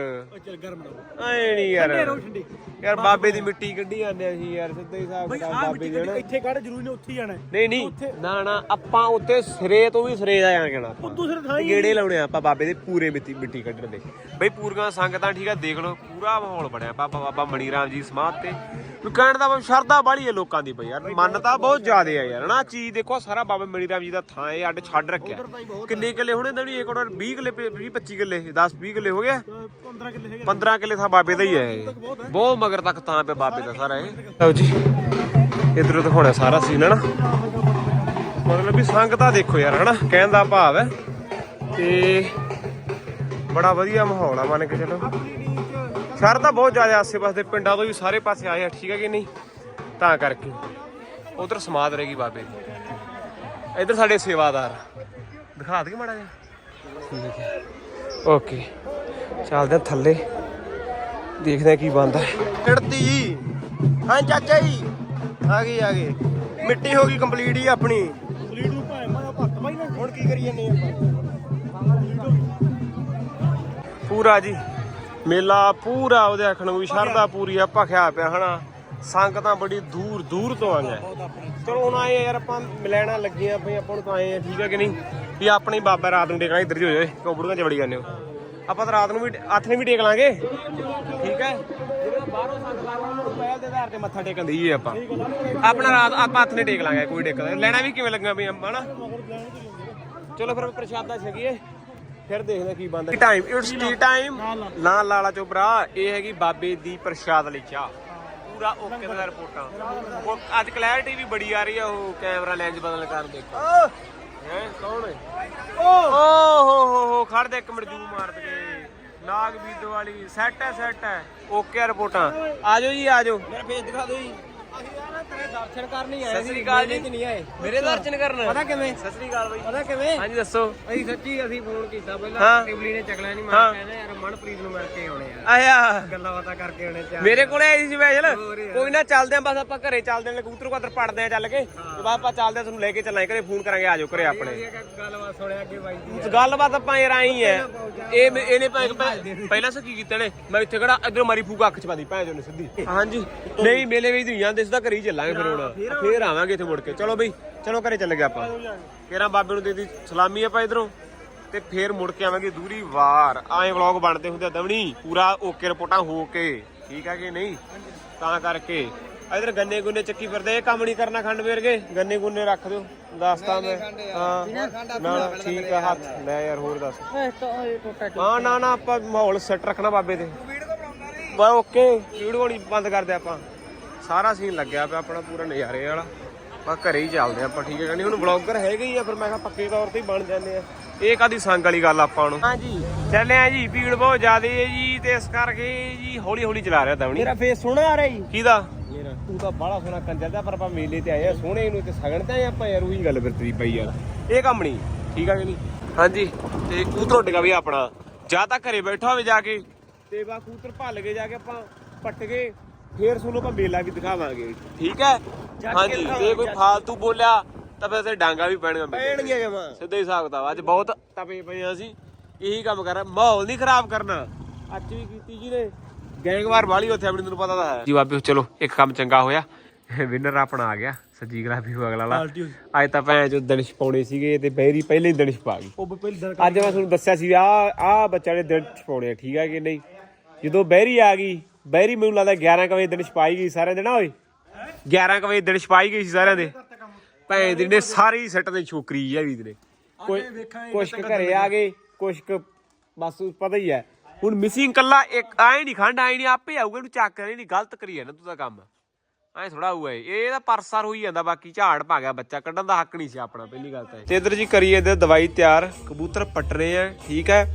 ਚੱਲ ਗਰਮ ਨਾ ਐ ਨਹੀਂ ਯਾਰ। ਠੰਡੀ ਯਾਰ ਬਾਬੇ ਦੀ ਮਿੱਟੀ ਕੱਢੀ ਜਾਂਦੇ ਅਸੀਂ ਯਾਰ ਸਿੱਧਾ ਹੀ ਹਿਸਾਬ ਬਈ ਕਿਤਾਬ ਆ ਬਾਬੇ ਦੇ ਨਾ ਇੱਥੇ ਕੱਢ ਜ਼ਰੂਰੀ ਨੇ ਉੱਥੇ ਹੀ ਜਾਣਾ ਨਹੀਂ ਨਹੀਂ। ਨਾ ਨਾ ਆਪਾਂ ਉੱਤੇ ਸਿਰੇ ਤੋਂ ਵੀ ਸਿਰੇ ਦਾ ਜਾਣਾ ਆਪਾਂ। ਦੂਸਰੇ ਥਾਂ ਹੀ ਗੇੜੇ ਲਾਉਣੇ ਆ ਆਪਾਂ ਬਾਬੇ ਦੇ ਪੂਰੇ ਮਿੱਟੀ ਮਿੱਟੀ ਕੱਢਣ ਦੇ। ਬਈ ਪੂਰੀਆਂ ਸੰਗਤਾਂ ਠੀਕ ਆ ਦੇਖ ਲਓ ਪੂਰਾ ਮਾਹੌਲ ਬਣਿਆ। ਬਾਬਾ ਬਾਬਾ ਮਣੀ ਰਾਮ ਜੀ ਸਮਾਧ ਤੇ। ਵੀ ਕਹਿਣ ਦਾ ਸ਼ਰਧਾ ਬਾਲੀ ਹੈ ਲੋਕਾਂ ਦੀ ਬਈ ਯਾਰ ਮੰਨਤਾ ਬਹੁਤ ਜ਼ਿਆਦੇ ਆ ਯਾਰ। ਨਾ ਚੀਜ਼ ਦੇਖੋ ਸਾਰਾ ਬਾਬਾ ਮਣੀ ਰਾਮ ਜੀ ਦਾ ਥਾਂ ਇਹ ਅੱਡ ਛੱਡ ਰੱਖਿਆ। ਕਿੰਨੇ ਕਿੱਲੇ ਹੋਣੇ ਦਵਣੀ ਇੱਕ ਕਰੋੜ 20 ਕਿੱਲੇ 20 25 ਕਿੱਲੇ 10 20 ਕਿੱਲੇ ਹੋ ਗਿਆ। 15 ਕਿੱਲੇ ਹੈਗੇ 15 ਕਿੱਲੇ ਥਾਂ ਬਾਬੇ ਦਾ ਹੀ ਹੈ। ਇਹ। ਬਹੁਤ ਮਗਰ ਤੱਕ ਤਾਂ ਪਿਆ ਬਾਬੇ ਦਾ ਸਾਰਾ ਇਹ। ਲਓ ਜੀ ਇਧਰੋਂ ਦਿਖਾਉਣਾ ਸਾਰਾ ਸੀਨ ਹੈ ਨਾ ਮਤਲਬ ਵੀ ਸੰਗਤਾਂ ਦੇਖੋ ਯਾਰ ਹਨਾ ਕਹਿਣ ਦਾ ਭਾਵ ਹੈ। ਤੇ ਬੜਾ ਵਧੀਆ ਮਾਹੌਲ ਆ ਮੰਨ ਕੇ ਚਲੋ। ਸ਼ਹਿਰ ਤਾਂ ਬਹੁਤ ਜ਼ਿਆਦਾ ਆਸੇ-ਪਾਸੇ ਦੇ ਪਿੰਡਾਂ ਤੋਂ ਵੀ ਸਾਰੇ ਪਾਸੇ ਆਏ ਆ ਠੀਕ ਹੈ ਕਿ ਨਹੀਂ? ਤਾਂ ਕਰਕੇ। ਉਧਰ ਸਮਾਦ ਰਹੇਗੀ ਬਾਬੇ ਦੀ। ਇਧਰ ਸਾਡੇ ਸੇਵਾਦਾਰ। ਦਿਖਾ ਦੇ ਮਾੜਾ ਜਿਹਾ। ਠੀਕ ਹੈ ਓਕੇ। ਚੱਲਦੇ ਆ ਥੱਲੇ। ਦੇਖਦੇ ਆ ਕੀ ਬਣਦਾ। ਚੜਦੀ ਜੀ ਹਾਂ ਚਾਚਾ ਜੀ। ਆ ਗਈ ਆ ਗਈ। ਮਿੱਟੀ ਹੋ ਗਈ ਕੰਪਲੀਟ ਹੀ ਆਪਣੀ। ਕੰਪਲੀਟ ਨੂੰ ਭਾਵੇਂ ਮੈਂ ਭੱਤ ਬਾਈ ਨਾ। ਹੁਣ ਕੀ ਕਰੀ ਜਾਂਦੇ ਆਪਾਂ? ਪੂਰਾ ਜੀ। ਮੇਲਾ ਪੂਰਾ ਉਹਦੇ ਆਖਣ ਨੂੰ ਵੀ ਸ਼ਰਧਾ ਪੂਰੀ ਆ ਭਖਿਆ ਪਿਆ ਹਨਾ। ਸੰਗਤਾਂ ਬੜੀ ਦੂਰ ਦੂਰ ਤੋਂ ਆਈਆਂ। ਚਲੋ ਹੁਣ ਆਏ ਯਾਰ, ਆਪਾਂ ਮਿਲਣਾ ਲੱਗੀਆਂ ਪਈ ਆਪਾਂ ਨੂੰ ਤਾਂ ਆਏ ਆ, ਠੀਕ ਹੈ ਕਿ ਨਹੀਂ? ਵੀ ਆਪਣੇ ਬਾਬਾ ਰਾਤ ਨੂੰ ਟੇਕਣਾ ਇੱਧਰ ਹੀ ਹੋ ਜਾਏ, ਕਿਉਂ ਚ ਵੜੀ ਜਾਂਦੇ ਹੋ? ਆਪਾਂ ਤਾਂ ਰਾਤ ਨੂੰ ਵੀ, ਹੱਥ ਨਹੀਂ ਵੀ ਟੇਕ ਲਾਂਗੇ। ਠੀਕ ਹੈ ਬਾਹਰੋਂ ਸੰਗਤਾਂ ਪਹਿਲ ਦੇ ਆਧਾਰ ਤੇ ਮੱਥਾ ਟੇਕਣ ਦੀ ਆਪਾਂ ਆਪਣਾ ਰਾਤ, ਆਪਾਂ ਹੱਥ ਨਹੀਂ ਟੇਕ ਲਾਂਗੇ, ਕੋਈ ਦਿੱਕਤ ਲੈਣਾ ਵੀ ਕਿਵੇਂ ਲੱਗਾ ਵੀ ਆਪਾਂ, ਹਨਾ? ਚਲੋ ਫਿਰ ਪ੍ਰਸ਼ਾਦਾ ਛਕੀਏ, ਫਿਰ ਦੇਖਦੇ ਕੀ ਬਣਦਾ। ਟਾਈਮ ਇਟਸ ਟੀ ਟਾਈਮ ਨਾ ਲਾਲਾ ਚੋਪਰਾ ਇਹ ਹੈਗੀ ਬਾਬੇ ਦੀ ਪ੍ਰਸ਼ਾਦ ਲਈ ਚਾਹ। ਪੂਰਾ ਓਕੇ ਦਾ ਰਿਪੋਰਟਾਂ। ਉਹ ਅੱਜ ਕਲੈਰਿਟੀ ਵੀ ਬੜੀ ਆ ਰਹੀ ਆ ਉਹ ਕੈਮਰਾ ਲੈਂਸ ਬਦਲ ਕਰ ਦੇਖੋ। ਹੈ? ਕੌਣ ਹੈ? ਓ! ਹੋ ਹੋ ਹੋ ਖੜ ਦੇ ਇੱਕ ਮਿੰਟ ਜੂ ਮਾਰ ਦੇ। ਨਾਗ ਬੀਦੋ ਵਾਲੀ ਸੈੱਟ ਹੈ ਸੈੱਟ ਹੈ। ਓਕੇ ਰਿਪੋਰਟਾਂ। ਆਜੋ ਜੀ ਆਜੋ ਮੇਰਾ ਫੇਸ ਦਿਖਾ ਦਿਓ ਜੀ। ਤੇਰੇ ਦਰਸ਼ਨ ਕਰਨ ਹੀ ਸਤਿ ਸ੍ਰੀ ਅਕਾਲ ਜੀ। ਨਹੀਂ ਆਏ। ਮੇਰੇ ਦਰਸ਼ਨ ਕਰਨ। ਪਤਾ ਕਿਵੇਂ? ਸਤਿ ਸ੍ਰੀ ਅਕਾਲ ਬਾਈ। ਪਤਾ ਕਿਵੇਂ? ਹਾਂਜੀ ਦੱਸੋ। ਅਸੀਂ ਸੱਚੀ ਅਸੀਂ ਫੋਨ ਕੀਤਾ ਹਾਂ। ਪਹਿਲਾਂ ਟਿਬਲੀ ਨੇ ਚੱਕਲਿਆ ਨਹੀਂ ਹਾਂ। ਮੈਂ ਕਹਿੰਦਾ ਯਾਰ ਮਨਪ੍ਰੀਤ ਨੂੰ ਮਿਲ ਕੇ ਆਉਣੇ ਯਾਰ ਆਇਆ। ਗੱਲਾਂ ਬਾਤਾਂ ਕਰਕੇ ਆਉਣੇ ਚਾਹ ਮੇਰੇ ਕੋਲੇ ਆਈ ਸੀ ਸਪੈਸ਼ਲ ਹੋਰ ਯਾਰ। ਕੋਈ ਨਾ ਚੱਲਦੇ ਆਂ ਬਸ ਆਪਾਂ ਘਰੇ ਚੱਲਦੇ ਆਂ ਕਬੂਤਰ ਕਬੂਤਰ ਪੜਦੇ ਆਂ ਚੱਲ ਕੇ। ਤੇ ਬਾਅਦ ਆਪਾਂ ਚੱਲਦੇ ਆਂ ਤੁਹਾਨੂੰ ਲੈ ਕੇ ਚੱਲਾਂਗੇ ਘਰੇ ਫੋਨ ਕਰਾਂਗੇ ਆਜੋ ਘਰੇ ਆਪਣੇ। ਗੱਲਬਾਤ ਸੁਣਿਆ ਅੱਗੇ ਬਾਈ ਦੀ ਗੱਲਬਾਤ ਆਪਾਂ ਯਾਰ ਆਈ ਹੈ ਇਹ ਮੇ- ਇਹਨੇ ਭਾਵੇਂ ਪਹਿ- ਪਹਿਲਾਂ ਸੇ ਕੀ ਕੀਤਾ ਨੇ। ਮੈਂ ਇੱਥੇ ਕਿਹੜਾ ਇਧਰ ਮਾਰੀ ਫੂਕ ਅੱਖ ਚ ਪਾਦੀ ਭੈਣ ਜੋ ਨੇ ਸਿੱਧੀ। ਹਾਂਜੀ। ਨਹੀਂ ਮੇਲੇ ਵਿੱਚ ਨਹੀਂ ਜਾਂਦੇ ਸਿੱਧਾ ਘਰੇ ਹੀ ਚੱਲਾਂਗੇ ਫਿਰ ਹੁਣ। ਫੇਰ ਆਵਾਂਗੇ। ਇੱਥੇ ਮੁੜ ਕੇ। ਚਲੋ ਬਈ ਚਲੋ ਘਰੇ ਚੱਲ ਗਏ ਆਪਾਂ। ਕਿਹੜਾ ਬਾਬੇ ਨੂੰ ਦੇ ਦੀ ਸਲਾਮੀ ਆਪਾਂ ਇਧਰੋਂ। ਤੇ ਫੇਰ ਮੁੜ ਕੇ ਆਵਾਂਗੇ ਦੂਰੀ ਵਾਰ। ਆਏ ਵਲੌਗ ਬਣਦੇ ਹੁੰਦੇ ਆ ਦਵਣੀ। ਪੂਰਾ ਓਕੇ ਰਿਪੋਰਟਾਂ ਹੋ ਕੇ। ਠੀਕ ਆ ਕਿ ਨਹੀਂ? ਤਾਂ ਕਰਕੇ। ਇਧਰ ਗੰਨੇ ਗੁੰਨੇ ਚੱਕੀ ਫਿਰਦੇ ਇਹ ਕੰਮ ਨਹੀਂ ਕਰਨਾ ਖੰਡ ਵੇਰਗੇ। ਗੰਨੇ ਗੁੰਨੇ ਰੱਖ ਦਿਓ ਦੱਸਤਾ ਮੈਂ। ਹਾਂ। ਨਾ ਨਾ, ਠੀਕ ਆ ਹੱਥ। ਲੈ ਯਾਰ ਹੋਰ ਦੱਸ। ਹਾਂ ਨਾ ਨਾ ਆਪਾਂ ਮਾਹੌਲ ਸੈੱਟ ਰੱਖਣਾ ਬਾਬੇ ਤੇ। ਬਾ ਓਕੇ ਵੀਡੀਓ ਨਹੀਂ ਬੰਦ ਕਰਦੇ ਆਪਾਂ। ਸਾਰਾ ਸੀਨ ਲੱਗਿਆ ਪਿਆ ਆਪਣਾ ਪੂਰਾ ਨਜ਼ਾਰੇ ਵਾਲਾ। ਬਾ ਘਰੇ ਹੀ ਚੱਲਦੇ ਆਪਾਂ ਠੀਕ ਹੈ ਕਹਿੰਦੀ ਹੁਣ ਬਲੌਗਰ ਹੈਗੇ ਹੀ ਆ ਫਿਰ ਮੈਂ ਕਿਹਾ ਪੱਕੇ ਤੌਰ ਤੇ ਹੀ ਬਣ ਜਾਂਦੇ ਆ। ਇਹ ਕਾਦੀ ਸੰਗ ਵਾਲੀ ਗੱਲ ਆਪਾਂ ਨੂੰ? ਹਾਂਜੀ। ਚੱਲੇ ਆ ਜੀ ਭੀੜ ਬਹੁਤ ਜ਼ਿਆਦੇ ਹੈ ਜੀ ਤੇ ਇਸ ਕਰਕੇ ਜੀ ਹੌਲੀ ਹੌਲੀ ਚਲਾ ਰਿਹਾ ਦਵਣੀ ਮੇਰਾ ਫੇਸ ਸੋਹਣਾ ਆ ਰਿਹਾ ਜੀ। ਕਿਹਦਾ? ਮੇਰਾ ਤੂੰ ਤਾਂ ਬਾਹਲਾ ਸੋਹਣਾ ਕੰਜਰ ਦਾ ਪਰ ਆਪਾਂ ਮੇਲੇ ਤੇ ਆਏ ਆ ਸੋਹਣੇ ਨੂੰ ਤੇ ਸਗਣ ਤੇ ਆਏ ਆਪਾਂ ਯਾਰ ਉਹੀ ਗੱਲ ਫਿਰ ਤੇਰੀ ਪਈ ਯਾਰ। ਇਹ ਕੰਮ ਨਹੀਂ ਠੀਕ ਆ ਕਿ ਨਹੀਂ? ਹਾਂਜੀ ਤੇ ਕੂਤਰ ਉੱਡਗਾ ਵੀ ਆਪਣਾ। ਜਾਂ ਤਾਂ ਘਰੇ ਬੈਠਾ ਹੋਵੇ ਜਾ ਕੇ। ਤੇ ਬਾ ਕੂਤਰ ਭੱਲ ਕੇ ਜਾ ਕੇ ਆਪਾਂ ਪੱਟ ਕੇ ਫੇਰ ਤੁਹਾਨੂੰ ਆਪਾਂ ਮੇਲਾ ਵੀ ਦਿਖਾਵਾਂਗੇ। ਠੀਕ ਹੈ? ਹਾਂਜੀ ਜੇ ਕੋਈ ਫਾਲਤੂ ਬੋਲਿਆ ਤਾਂ ਫਿਰ ਤੇ ਡਾਂਗਾ ਵੀ ਪੈਣਗਾ ਮੇਲੇ ਤੇ। ਪੈਣਗੇ ਜਮਾ। ਸਿੱਧਾ ਹੀ ਹਿਸਾਬ ਕਿਤਾਬ ਅੱਜ ਬਹੁਤ ਤਪੇ ਪਏ ਆ ਅਸੀਂ ਇਹੀ ਕੰਮ ਕਰ ਮਾਹੌਲ ਨਹੀਂ ਖਰਾਬ ਕਰਨਾ। ਅੱਜ ਵੀ ਕੀਤੀ ਜੀ ਨੇ। ਗੈਂਗਵਾਰ ਵਾਲੀ ਉੱਥੇ ਆਪਣੀ ਨੂੰ ਪਤਾ ਤਾਂ ਹੈ। ਜੀ ਬਾਬੇ ਚਲੋ ਇੱਕ ਕੰਮ ਚੰਗਾ ਹੋਇਆ। ਵਿਨਰ ਆਪਣਾ ਆ ਗਿਆ ਸਜੀਗਰਾਫੀ ਹੋ ਅਗਲਾ ਲਾ। ਅੱਜ ਤਾਂ ਭੈਣ ਚੋ ਦਿਨ ਛਪਾਉਣੇ ਸੀਗੇ ਤੇ ਬੈਰੀ ਪਹਿਲੇ ਹੀ ਦਿਨ ਛਪਾ ਗਈ। ਅੱਜ ਮੈਂ ਤੁਹਾਨੂੰ ਦੱਸਿਆ ਸੀ ਆ ਆ ਬੱਚਾ ਨੇ ਦਿਨ ਛਪਾਉਣੇ ਆ ਠੀਕ ਆ ਕਿ ਨਹੀਂ? ਜਦੋਂ ਬੈਰੀ ਆ ਗਈ ਬੈਰੀ ਮੈਨੂੰ ਲੱਗਦਾ 11 ਕੁ ਵਜੇ ਦਿਨ ਛਪਾਈ ਗਈ ਸਾਰਿਆਂ ਦੇ ਨਾ ਓਏ। 11 ਕੁ ਵਜੇ ਦਿਨ ਛਪਾਈ ਗਈ ਸੀ ਸਾਰਿਆਂ ਦੇ। ਭੈਣ ਦੀ ਨੇ ਸਾਰੀ ਸੈੱਟ ਦੇ ਛੋਕਰੀ ਆ ਵੀ ਨੇ। ਕੋਈ ਕੁਛ ਕੁ ਘਰੇ ਆ ਗਏ ਕੁਛ ਕੁ ਬਸ ਪਤਾ ਹੀ ਹੈ। ਹੁਣ ਮਿਸਿੰਗ ਕੱਲਾ ਇੱਕ ਆਏ ਨਹੀਂ ਖੰਡ ਆਏ ਨਹੀਂ ਆਪੇ ਆਊਗਾ ਇਹਨੂੰ ਚੱਕ ਕਰੇ ਨਹੀਂ ਗਲਤ ਕਰੀ ਨਾ ਤੂੰ ਤਾਂ ਕੰਮ। ਐ ਥੋੜਾ ਹੋਇਆ ਇਹ। ਇਹਦਾ ਪਰਸਰ ਹੋਈ ਜਾਂਦਾ ਬਾਕੀ ਝਾੜ ਪਾ ਗਿਆ ਬੱਚਾ ਕੱਢਣ ਦਾ ਹੱਕ ਨਹੀਂ ਸੀ ਆਪਣਾ ਪਹਿਲੀ ਗੱਲ ਤਾਂ ਇਹ। ਤੇ ਇਧਰ ਜੀ ਕਰੀਏ ਇਹਦੇ ਦਵਾਈ ਤਿਆਰ ਕਬੂਤਰ ਪੱਟ ਰਹੇ ਆ ਠੀਕ ਹੈ।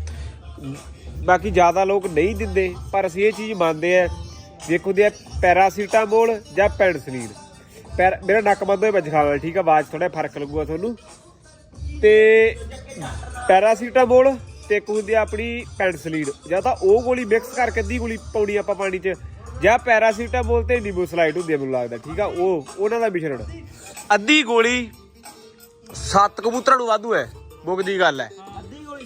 ਬਾਕੀ ਜ਼ਿਆਦਾ ਲੋਕ ਨਹੀਂ ਦਿੰਦੇ, ਪਰ ਅਸੀਂ ਇਹ ਚੀਜ਼ ਮੰਨਦੇ ਆ ਦੇਖੋ ਦੇ ਪੈਰਾਸੀਟਾਮੋਲ ਜਾਂ ਪੈਨਸਲੀਨ। ਪੈਰ, ਮੇਰਾ ਨੱਕ ਬੰਦ ਹੋਇਆ ਬੱਜ ਖਾਣਾ ਠੀਕ ਆ, ਆਵਾਜ਼ ਥੋੜਾ ਫ਼ਰਕ ਲੱਗੂਗਾ ਤੁਹਾਨੂੰ। ਤੇ ਪੈਰਾਸੀਟਾਮੋਲ ਤੇ ਇੱਕ ਹੁੰਦੀ ਆ ਆਪਣੀ ਪੈਨਸਲੀਨ, ਜਾਂ ਤਾਂ ਉਹ ਗੋਲੀ ਮਿਕਸ ਕਰਕੇ ਅੱਧੀ ਗੋਲੀ ਪਾਉਣੀ ਆਪਾਂ ਪਾਣੀ 'ਚ, ਜਾਂ ਪੈਰਾਸੀਟਾਮੋਲ ਤੇ ਨਿੰਬੂ ਸਲਾਈਡ ਹੁੰਦੀ ਆ, ਮੈਨੂੰ ਲੱਗਦਾ, ਠੀਕ ਆ, ਉਹ, ਉਹਨਾਂ ਦਾ ਮਿਸ਼ਰਣ। ਅੱਧੀ ਗੋਲੀ ਸੱਤ ਕਬੂਤਰਾਂ ਨੂੰ ਵਾਧੂ ਹੈ ਮੁੱਕਦੀ ਗੱਲ ਹੈ।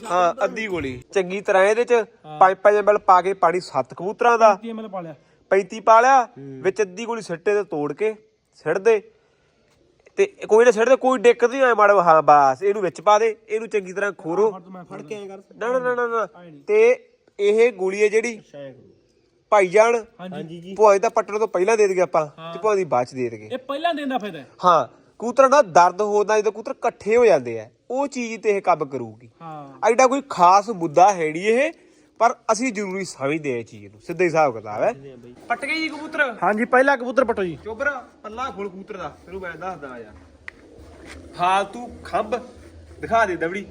ਹਾਂ ਅੱਧੀ ਗੋਲੀ। ਚੰਗੀ ਤਰ੍ਹਾਂ ਇਹਦੇ 'ਚ 5-5 ml ਪਾ ਕੇ ਪਾਣੀ ਸੱਤ ਕਬੂਤਰਾਂ ਦਾ। ਕੀ ਮਿਲ ਪਾ ਲਿਆ। 35 ਪਾ ਲਿਆ ਵਿੱਚ ਅੱਧੀ ਗੋਲੀ ਸਿੱਟੇ ਤੇ ਤੋੜ ਕੇ ਸਿੱਟ ਦੇ। ਤੇ ਕੋਈ ਨਾ ਸਿੱਟ ਦੇ ਕੋਈ ਦਿੱਕਤ ਨਹੀਂ ਆਏ ਮਾੜਾ ਹਾਂ ਬਸ ਇਹਨੂੰ ਵਿੱਚ ਪਾ ਦੇ ਇਹਨੂੰ ਚੰਗੀ ਤਰ੍ਹਾਂ ਖੋਰੋ ਫੜ ਕੇ ਕਰ। ਨਾ ਨਾ ਨਾ ਨਾ ਨਾ। ਤੇ ਇਹ ਗੋਲੀ ਹੈ ਜਿਹੜੀ ਭਾਈ ਜਾਨ ਹਾਂਜੀ। ਜੀ। ਭੁਆਈ ਦਾ ਪੱਟਣ ਤੋਂ ਪਹਿਲਾਂ ਦੇ ਦਗੇ ਆਪਾਂ ਤੇ ਭੁਆਈ ਦੀ ਬਾਅਦ ਚ ਦੇ ਦਗੇ ਇਹ ਪਹਿਲਾਂ ਦਿਨ ਦਾ ਫਾਇਦਾ ਹੈ ਹਾਂ ਕੂਤਰ ਦਾ ਦਰਦ ਹੁੰਦਾ ਜਦੋਂ ਕੂਤਰ ਇਕੱਠੇ ਹੋ ਜਾਂਦੇ ਆ। ਉਹ ਚੀਜ਼ ਤੇ ਇਹ ਕੰਮ ਕਰੂਗੀ। ਹਾਂ। ਐਡਾ ਕੋਈ ਖਾਸ ਮੁੱਦਾ ਹੈ ਨਹੀਂ ਇਹ ਪਰ ਅਸੀਂ ਜ਼ਰੂਰੀ ਸਮਝਦੇ ਆ ਇਹ ਚੀਜ਼ ਨੂੰ। ਸਿੱਧਾ ਹੀ ਹਿਸਾਬ ਕਿਤਾਬ ਹੈ। ਪੱਟ ਗਏ ਜੀ ਕਬੂਤਰ? ਹਾਂਜੀ ਪਹਿਲਾ ਕਬੂਤਰ ਪਟੋ ਜੀ। ਚੋਬਰਾ ਪੱਲਾ ਖੋਲ ਕਬੂਤਰ ਦਾ। ਤੈਨੂੰ ਮੈਂ ਦੱਸਦਾ ਯਾਰ ਫਾਲਤੂ ਖੰਭ ਦਿਖਾ ਦੇ ਦਵੜੀ।